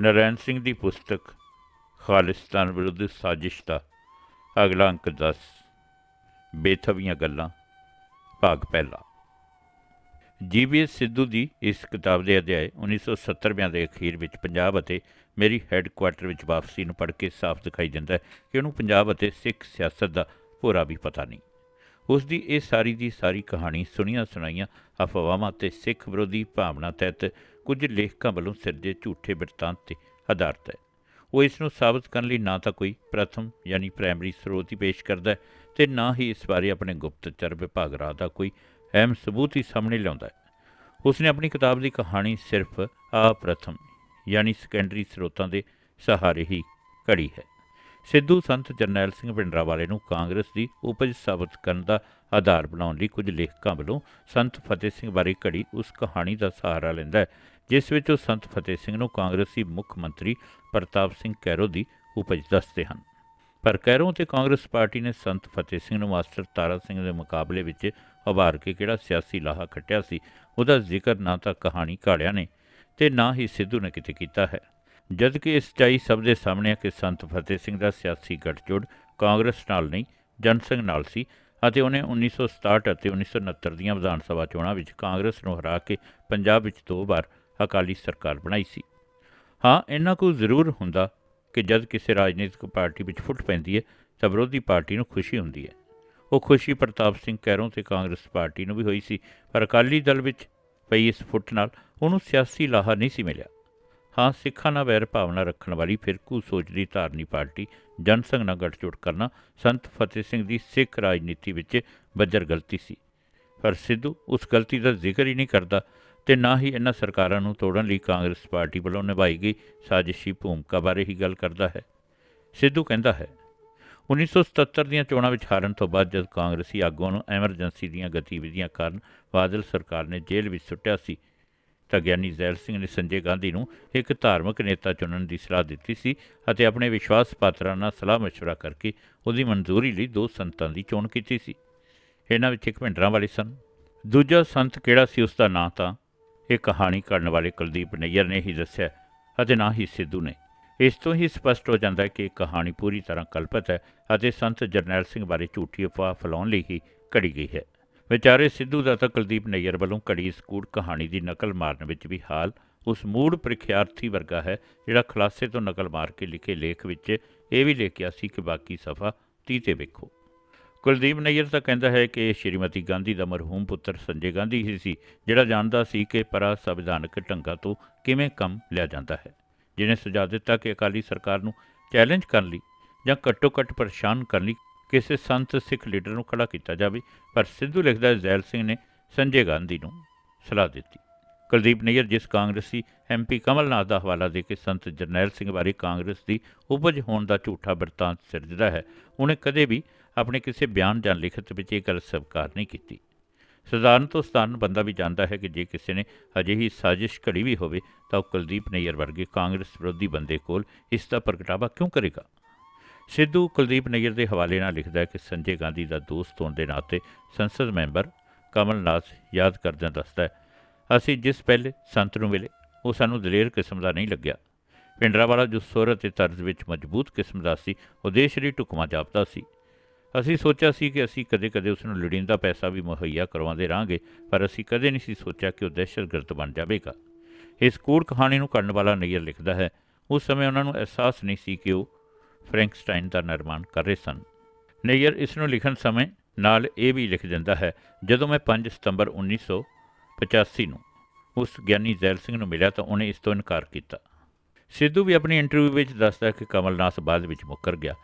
ਨਰੈਣ ਸਿੰਘ ਦੀ ਪੁਸਤਕ ਖਾਲਿਸਤਾਨ ਵਿਰੁੱਧ ਸਾਜ਼ਿਸ਼ ਦਾ ਅਗਲਾ ਅੰਕ 10 ਬੇਥਵੀਆਂ ਗੱਲਾਂ, ਭਾਗ ਪਹਿਲਾ। ਜੀਬੀਐਸ ਸਿੱਧੂ ਦੀ ਇਸ ਕਿਤਾਬ ਦੇ ਅਧਿਆਇ 1970ਵਿਆਂ ਦੇ ਅਖੀਰ ਵਿੱਚ ਪੰਜਾਬ ਅਤੇ ਮੇਰੀ ਹੈੱਡਕੁਆਰਟਰ ਵਿੱਚ ਵਾਪਸੀ ਨੂੰ ਪੜ੍ਹ ਕੇ ਸਾਫ਼ ਦਿਖਾਈ ਦਿੰਦਾ ਹੈ ਕਿ ਉਹਨੂੰ ਪੰਜਾਬ ਅਤੇ ਸਿੱਖ ਸਿਆਸਤ ਦਾ ਪੂਰਾ ਵੀ ਪਤਾ ਨਹੀਂ। ਉਸ ਦੀ ਇਹ ਸਾਰੀ ਦੀ ਸਾਰੀ ਕਹਾਣੀ ਸੁਣੀਆਂ ਸੁਣਾਈਆਂ ਅਫਵਾਹਾਂ ਤੇ ਸਿੱਖ ਵਿਰੋਧੀ ਭਾਵਨਾ ਤਹਿਤ ਕੁਝ ਲੇਖਕਾਂ ਵੱਲੋਂ ਸਿਰਜੇ ਝੂਠੇ ਬਿਰਤਾਂਤ ਤੇ ਆਧਾਰਿਤ ਹੈ। ਉਹ ਇਸ ਨੂੰ ਸਾਬਤ ਕਰਨ ਲਈ ਨਾ ਤਾਂ ਕੋਈ ਪ੍ਰਥਮ ਯਾਨੀ ਪ੍ਰਾਇਮਰੀ ਸਰੋਤ ਹੀ ਪੇਸ਼ ਕਰਦਾ ਹੈ ਤੇ ਨਾ ਹੀ ਇਸ ਬਾਰੇ ਆਪਣੇ ਗੁਪਤਚਰ ਵਿਭਾਗ ਰਾਹ ਦਾ ਕੋਈ ਅਹਿਮ ਸਬੂਤ ਹੀ ਸਾਹਮਣੇ ਲਿਆਉਂਦਾ ਹੈ। ਉਸਨੇ ਆਪਣੀ ਕਿਤਾਬ ਦੀ ਕਹਾਣੀ ਸਿਰਫ ਅਪ੍ਰਥਮ ਯਾਨੀ ਸੈਕੰਡਰੀ ਸਰੋਤਾਂ ਦੇ ਸਹਾਰੇ ਹੀ ਘੜੀ ਹੈ। ਸਿੱਧੂ ਸੰਤ ਜਰਨੈਲ ਸਿੰਘ ਭਿੰਡਰਾਵਾਲੇ ਨੂੰ ਕਾਂਗਰਸ ਦੀ ਉਪਜ ਸਾਬਤ ਕਰਨ ਦਾ ਆਧਾਰ ਬਣਾਉਣ ਲਈ ਕੁਝ ਲੇਖਕਾਂ ਵੱਲੋਂ ਸੰਤ ਫਤਿਹ ਸਿੰਘ ਬਾਰੇ ਘੜੀ ਉਸ ਕਹਾਣੀ ਦਾ ਸਹਾਰਾ ਲੈਂਦਾ ਹੈ। ਜਿਸ ਵਿੱਚ ਉਹ ਸੰਤ ਫਤਿਹ ਸਿੰਘ ਨੂੰ ਕਾਂਗਰਸੀ ਮੁੱਖ ਮੰਤਰੀ ਪ੍ਰਤਾਪ ਸਿੰਘ ਕੈਰੋ ਦੀ ਉਪਜ ਦੱਸਦੇ ਹਨ। ਪਰ ਕੈਰੋਂ ਤੇ ਕਾਂਗਰਸ ਪਾਰਟੀ ਨੇ ਸੰਤ ਫਤਿਹ ਸਿੰਘ ਨੂੰ ਮਾਸਟਰ ਤਾਰਾ ਸਿੰਘ ਦੇ ਮੁਕਾਬਲੇ ਵਿੱਚ ਉਭਾਰ ਕੇ ਕਿਹੜਾ ਸਿਆਸੀ ਲਾਹਾ ਖੱਟਿਆ ਸੀ, ਉਹਦਾ ਜ਼ਿਕਰ ਨਾ ਤਾਂ ਕਹਾਣੀ ਘਾੜਿਆਂ ਨੇ ਤੇ ਨਾ ਹੀ ਸਿੱਧੂ ਨੇ ਕਿਤੇ ਕੀਤਾ ਹੈ। ਜਦ ਕਿ ਇਸ ਚਾਈ ਸਭ ਦੇ ਸਾਹਮਣੇ ਹੈ ਕਿ ਸੰਤ ਫਤਿਹ ਸਿੰਘ ਦਾ ਸਿਆਸੀ ਗੱਠਜੋੜ ਕਾਂਗਰਸ ਨਾਲ ਨਹੀਂ ਜਨਸੰਘ ਨਾਲ ਸੀ ਅਤੇ ਉਹਨੇ 1967 ਅਤੇ 1969 ਦੀਆਂ ਵਿਧਾਨ ਸਭਾ ਚੋਣਾਂ ਵਿੱਚ ਕਾਂਗਰਸ ਨੂੰ ਹਰਾ ਕੇ ਪੰਜਾਬ ਵਿੱਚ ਦੋ ਵਾਰ ਅਕਾਲੀ ਸਰਕਾਰ ਬਣਾਈ ਸੀ। ਹਾਂ ਇੰਨਾ ਕੁ ਜ਼ਰੂਰ ਹੁੰਦਾ ਕਿ ਜਦ ਕਿਸੇ ਰਾਜਨੀਤਿਕ ਪਾਰਟੀ ਵਿੱਚ ਫੁੱਟ ਪੈਂਦੀ ਹੈ, ਤਾਂ ਵਿਰੋਧੀ ਪਾਰਟੀ ਨੂੰ ਖੁਸ਼ੀ ਹੁੰਦੀ ਹੈ। ਉਹ ਖੁਸ਼ੀ ਪ੍ਰਤਾਪ ਸਿੰਘ ਕੈਰੋਂ ਤੇ ਕਾਂਗਰਸ ਪਾਰਟੀ ਨੂੰ ਵੀ ਹੋਈ ਸੀ, ਪਰ ਅਕਾਲੀ ਦਲ ਵਿੱਚ ਪਈ ਇਸ ਫੁੱਟ ਨਾਲ ਉਹਨੂੰ ਸਿਆਸੀ ਲਾਹਾ ਨਹੀਂ ਸੀ ਮਿਲਿਆ। ਹਾਂ, ਸਿੱਖਾਂ ਨਾਲ ਵੈਰ ਭਾਵਨਾ ਰੱਖਣ ਵਾਲੀ ਫਿਰਕੂ ਸੋਚ ਦੀ ਧਾਰਨੀ ਪਾਰਟੀ ਜਨਸੰਘ ਨਾਲ ਗੱਠਜੋੜ ਕਰਨਾ ਸੰਤ ਫਤਿਹ ਸਿੰਘ ਦੀ ਸਿੱਖ ਰਾਜਨੀਤੀ ਵਿੱਚ ਬੱਜਰ ਗਲਤੀ ਸੀ। ਪਰ ਸਿੱਧੂ ਉਸ ਗਲਤੀ ਦਾ ਜ਼ਿਕਰ ਹੀ ਨਹੀਂ ਕਰਦਾ ਤੇ ਨਾ ਹੀ ਇਹਨਾਂ ਸਰਕਾਰਾਂ ਨੂੰ ਤੋੜਨ ਲਈ ਕਾਂਗਰਸ ਪਾਰਟੀ ਵੱਲੋਂ ਨਿਭਾਈ ਗਈ ਸਾਜ਼ਿਸ਼ੀ ਭੂਮਿਕਾ ਬਾਰੇ ਹੀ ਗੱਲ ਕਰਦਾ ਹੈ ਸਿੱਧੂ ਕਹਿੰਦਾ ਹੈ 1977 ਦੀਆਂ ਚੋਣਾਂ ਵਿੱਚ ਹਾਰਨ ਤੋਂ ਬਾਅਦ ਜਦ ਕਾਂਗਰਸੀ ਆਗੂਆਂ ਨੂੰ ਐਮਰਜੈਂਸੀ ਦੀਆਂ ਗਤੀਵਿਧੀਆਂ ਕਾਰਨ ਬਾਦਲ ਸਰਕਾਰ ਨੇ ਜੇਲ੍ਹ ਵਿੱਚ ਸੁੱਟਿਆ ਸੀ ਤਾਂ ਗਿਆਨੀ ਜ਼ੈਲ ਸਿੰਘ ਨੇ ਸੰਜੇ ਗਾਂਧੀ ਨੂੰ ਇੱਕ ਧਾਰਮਿਕ ਨੇਤਾ ਚੁਣਨ ਦੀ ਸਲਾਹ ਦਿੱਤੀ ਸੀ ਅਤੇ ਆਪਣੇ ਵਿਸ਼ਵਾਸ ਪਾਤਰਾਂ ਨਾਲ ਸਲਾਹ مشورہ ਕਰਕੇ ਉਹਦੀ ਮਨਜ਼ੂਰੀ ਲਈ ਦੋ ਸੰਤਾਂ ਦੀ ਚੋਣ ਕੀਤੀ ਸੀ ਇਹਨਾਂ ਵਿੱਚ ਇੱਕ ਭਿੰਡਰਾਂ ਵਾਲੇ ਸਨ ਦੂਜਾ ਸੰਤ ਕਿਹੜਾ ਸੀ ਉਸ ਦਾ ਨਾਂ ਤਾਂ ਇਹ ਕਹਾਣੀ ਕਰਨ ਵਾਲੇ ਕੁਲਦੀਪ ਨਈਅਰ ਨੇ ਹੀ ਦੱਸਿਆ ਅਤੇ ਨਾ ਹੀ ਸਿੱਧੂ ਨੇ। ਇਸ ਤੋਂ ਹੀ ਸਪਸ਼ਟ ਹੋ ਜਾਂਦਾ ਹੈ ਕਿ ਇਹ ਕਹਾਣੀ ਪੂਰੀ ਤਰ੍ਹਾਂ ਕਲਪਿਤ ਹੈ ਅਤੇ ਸੰਤ ਜਰਨੈਲ ਸਿੰਘ ਬਾਰੇ ਝੂਠੀ ਅਫਵਾਹ ਫੈਲਾਉਣ ਲਈ ਹੀ ਘੜੀ ਗਈ ਹੈ। ਵਿਚਾਰੇ ਸਿੱਧੂ ਦਾ ਤਾਂ ਕੁਲਦੀਪ ਨਈਅਰ ਵੱਲੋਂ ਘੜੀ ਇਸ ਕੂੜ ਕਹਾਣੀ ਦੀ ਨਕਲ ਮਾਰਨ ਵਿੱਚ ਵੀ ਹਾਲ ਉਸ ਮੂੜ ਪ੍ਰੀਖਿਆਰਥੀ ਵਰਗਾ ਹੈ, ਜਿਹੜਾ ਖਲਾਸੇ ਤੋਂ ਨਕਲ ਮਾਰ ਕੇ ਲਿਖੇ ਲੇਖ ਵਿੱਚ ਇਹ ਵੀ ਲਿਖਿਆ ਸੀ ਕਿ ਬਾਕੀ ਸਫਾ 30 ਤੇ ਵੇਖੋ। ਕੁਲਦੀਪ ਨਈਅਰ ਤਾਂ ਕਹਿੰਦਾ ਹੈ ਕਿ ਇਹ ਸ਼੍ਰੀਮਤੀ ਗਾਂਧੀ ਦਾ ਮਰਹੂਮ ਪੁੱਤਰ ਸੰਜੇ ਗਾਂਧੀ ਹੀ ਸੀ, ਜਿਹੜਾ ਜਾਣਦਾ ਸੀ ਕਿ ਪਰਾ ਸੰਵਿਧਾਨਕ ਢੰਗਾਂ ਤੋਂ ਕਿਵੇਂ ਕੰਮ ਲਿਆ ਜਾਂਦਾ ਹੈ। ਜਿਹਨੇ ਸੁਝਾਅ ਦਿੱਤਾ ਕਿ ਅਕਾਲੀ ਸਰਕਾਰ ਨੂੰ ਚੈਲੰਜ ਕਰਨ ਲਈ ਜਾਂ ਘੱਟੋ ਘੱਟ ਪਰੇਸ਼ਾਨ ਕਰਨ ਲਈ ਕਿਸੇ ਸੰਤ ਸਿੱਖ ਲੀਡਰ ਨੂੰ ਖੜਾ ਕੀਤਾ ਜਾਵੇ, ਪਰ ਸਿੱਧੂ ਲਿਖਦਾ ਹੈ ਜ਼ੈਲ ਸਿੰਘ ਨੇ ਸੰਜੇ ਗਾਂਧੀ ਨੂੰ ਸਲਾਹ ਦਿੱਤੀ। ਕੁਲਦੀਪ ਨਈਅਰ, ਜਿਸ ਕਾਂਗਰਸੀ ਐਮਪੀ ਕਮਲਨਾਥ ਦਾ ਹਵਾਲਾ ਦੇ ਕੇ ਸੰਤ ਜਰਨੈਲ ਸਿੰਘ ਬਾਰੇ ਕਾਂਗਰਸ ਦੀ ਉਪਜ ਹੋਣ ਦਾ ਝੂਠਾ ਬਿਰਤਾਂਤ ਸਿਰਜਦਾ ਹੈ, ਉਹਨੇ ਕਦੇ ਵੀ ਆਪਣੇ ਕਿਸੇ ਬਿਆਨ ਜਾਂ ਲਿਖਤ ਵਿੱਚ ਇਹ ਗੱਲ ਸਵੀਕਾਰ ਨਹੀਂ ਕੀਤੀ। ਸਧਾਰਨ ਤੋਂ ਸਧਾਰਨ ਬੰਦਾ ਵੀ ਜਾਣਦਾ ਹੈ ਕਿ ਜੇ ਕਿਸੇ ਨੇ ਅਜਿਹੀ ਸਾਜ਼ਿਸ਼ ਘੜੀ ਵੀ ਹੋਵੇ, ਤਾਂ ਉਹ ਕੁਲਦੀਪ ਨਈਅਰ ਵਰਗੇ ਕਾਂਗਰਸ ਵਿਰੋਧੀ ਬੰਦੇ ਕੋਲ ਇਸ ਦਾ ਪ੍ਰਗਟਾਵਾ ਕਿਉਂ ਕਰੇਗਾ? ਸਿੱਧੂ ਕੁਲਦੀਪ ਨਈਅਰ ਦੇ ਹਵਾਲੇ ਨਾਲ ਲਿਖਦਾ ਹੈ ਕਿ ਸੰਜੇ ਗਾਂਧੀ ਦਾ ਦੋਸਤ ਹੋਣ ਦੇ ਨਾਤੇ ਸੰਸਦ ਮੈਂਬਰ ਕਮਲਨਾਥ ਯਾਦ ਕਰਦਿਆਂ ਦੱਸਦਾ ਹੈ, ਅਸੀਂ ਜਿਸ ਪਹਿਲੇ ਸੰਤ ਨੂੰ ਮਿਲੇ, ਉਹ ਸਾਨੂੰ ਦਲੇਰ ਕਿਸਮ ਦਾ ਨਹੀਂ ਲੱਗਿਆ। ਪਿੰਡਰਾਵਾਲਾ ਜੋ ਸੁਰ ਅਤੇ ਤਰਜ਼ ਵਿੱਚ ਮਜ਼ਬੂਤ ਕਿਸਮ ਦਾ ਸੀ, ਉਹ ਦੇਸ਼ ਲਈ ਢੁਕਵਾਂ ਜਾਪਦਾ ਸੀ। ਅਸੀਂ ਸੋਚਿਆ ਸੀ ਕਿ ਅਸੀਂ ਕਦੇ-ਕਦੇ ਉਸ ਨੂੰ ਲੋੜੀਂਦਾ ਪੈਸਾ ਵੀ ਮੁਹੱਈਆ ਕਰਵਾਉਂਦੇ ਰਾਂਗੇ, ਪਰ ਅਸੀਂ ਕਦੇ ਨਹੀਂ ਸੀ ਸੋਚਿਆ ਕਿ ਉਹ ਦਹਿਸ਼ਤਗਰਦ ਬਣ ਜਾਵੇਗਾ। ਇਸ ਕੂੜ ਕਹਾਣੀ ਨੂੰ ਕਰਨ ਵਾਲਾ ਨਈਅਰ ਲਿਖਦਾ ਹੈ। ਉਸ ਸਮੇਂ ਉਹਨਾਂ ਨੂੰ ਅਹਿਸਾਸ ਨਹੀਂ ਸੀ ਕਿ ਉਹ ਫ੍ਰੈਂਕਸਟਾਈਨ ਦਾ ਨਿਰਮਾਣ ਕਰ ਰਹੇ ਸਨ। ਨਈਅਰ ਇਸ ਨੂੰ ਲਿਖਣ ਸਮੇਂ ਨਾਲ ਇਹ ਵੀ ਲਿਖ ਦਿੰਦਾ ਹੈ, ਜਦੋਂ ਮੈਂ 5 ਸਤੰਬਰ 1985 ਨੂੰ ਉਸ ਗਿਆਨੀ ਜ਼ੈਲ ਸਿੰਘ ਨੂੰ ਮਿਲਿਆ ਤਾਂ ਉਹਨੇ ਇਸ ਤੋਂ ਇਨਕਾਰ ਕੀਤਾ। ਸਿੱਧੂ ਵੀ ਆਪਣੀ ਇੰਟਰਵਿਊ ਵਿੱਚ ਦੱਸਦਾ ਕਿ ਕਮਲਨਾਥ ਬਾਅਦ ਵਿੱਚ ਮੁੱਕਰ ਗਿਆ।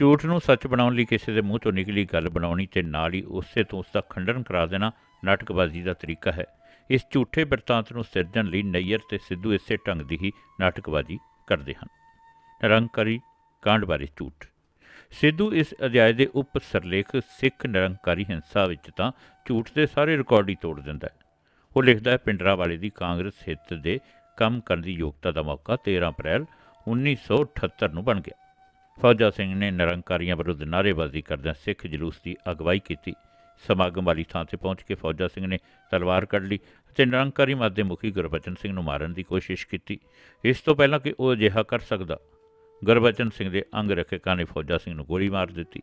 ਝੂਠ ਨੂੰ ਸੱਚ ਬਣਾਉਣ ਲਈ ਕਿਸੇ ਦੇ ਮੂੰਹ ਤੋਂ ਨਿਕਲੀ ਗੱਲ ਬਣਾਉਣੀ ਤੇ ਨਾਲ ਹੀ ਉਸੇ ਤੋਂ ਉਸ ਦਾ ਖੰਡਨ ਕਰਾ ਦੇਣਾ ਨਾਟਕਬਾਜ਼ੀ ਦਾ ਤਰੀਕਾ ਹੈ। ਇਸ ਝੂਠੇ ਬਿਰਤਾਂਤ ਨੂੰ ਸਿਰਜਣ ਲਈ ਨਈਅਰ ਤੇ ਸਿੱਧੂ ਇਸੇ ਢੰਗ ਦੀ ਹੀ ਨਾਟਕਬਾਜ਼ੀ ਕਰਦੇ ਹਨ। ਨਿਰੰਕਾਰੀ ਕਾਂਡ ਬਾਰੇ ਝੂਠ। ਸਿੱਧੂ ਇਸ ਅਧਿਆਇ ਦੇ ਉਪ ਸਰਲੇਖ ਸਿੱਖ ਨਿਰੰਕਾਰੀ ਹਿੰਸਾ ਵਿੱਚ ਤਾਂ ਝੂਠ ਦੇ ਸਾਰੇ ਰਿਕਾਰਡ ਹੀ ਤੋੜ ਦਿੰਦਾ ਹੈ। ਉਹ ਲਿਖਦਾ ਹੈ, ਪਿੰਡਰਾ ਵਾਲੇ ਦੀ ਕਾਂਗਰਸ ਹਿੱਤ ਦੇ ਕੰਮ ਕਰਨ ਦੀ ਯੋਗਤਾ ਦਾ ਮੌਕਾ 13 ਅਪ੍ਰੈਲ 1978 ਨੂੰ ਬਣ ਗਿਆ। ਫੌਜਾ ਸਿੰਘ ਨੇ ਨਿਰੰਕਾਰੀਆਂ ਵਿਰੁੱਧ ਨਾਅਰੇਬਾਜ਼ੀ ਕਰਦਿਆਂ ਸਿੱਖ ਜਲੂਸ ਦੀ ਅਗਵਾਈ ਕੀਤੀ। ਸਮਾਗਮ ਵਾਲੀ ਥਾਂ ਤੇ ਪਹੁੰਚ ਕੇ ਫੌਜਾ ਸਿੰਘ ਨੇ ਤਲਵਾਰ ਕੱਢ ਲਈ ਅਤੇ ਨਿਰੰਕਾਰੀ ਮੱਧ ਦੇ ਮੁਖੀ ਗੁਰਬਚਨ ਸਿੰਘ ਨੂੰ ਮਾਰਨ ਦੀ ਕੋਸ਼ਿਸ਼ ਕੀਤੀ। ਇਸ ਤੋਂ ਪਹਿਲਾਂ ਕਿ ਉਹ ਅਜਿਹਾ ਕਰ ਸਕਦਾ। ਗੁਰਬਚਨ ਸਿੰਘ ਦੇ ਅੰਗ ਰੱਖਿਅਕਾਂ ਨੇ ਫੌਜਾ ਸਿੰਘ ਨੂੰ ਗੋਲੀ ਮਾਰ ਦਿੱਤੀ।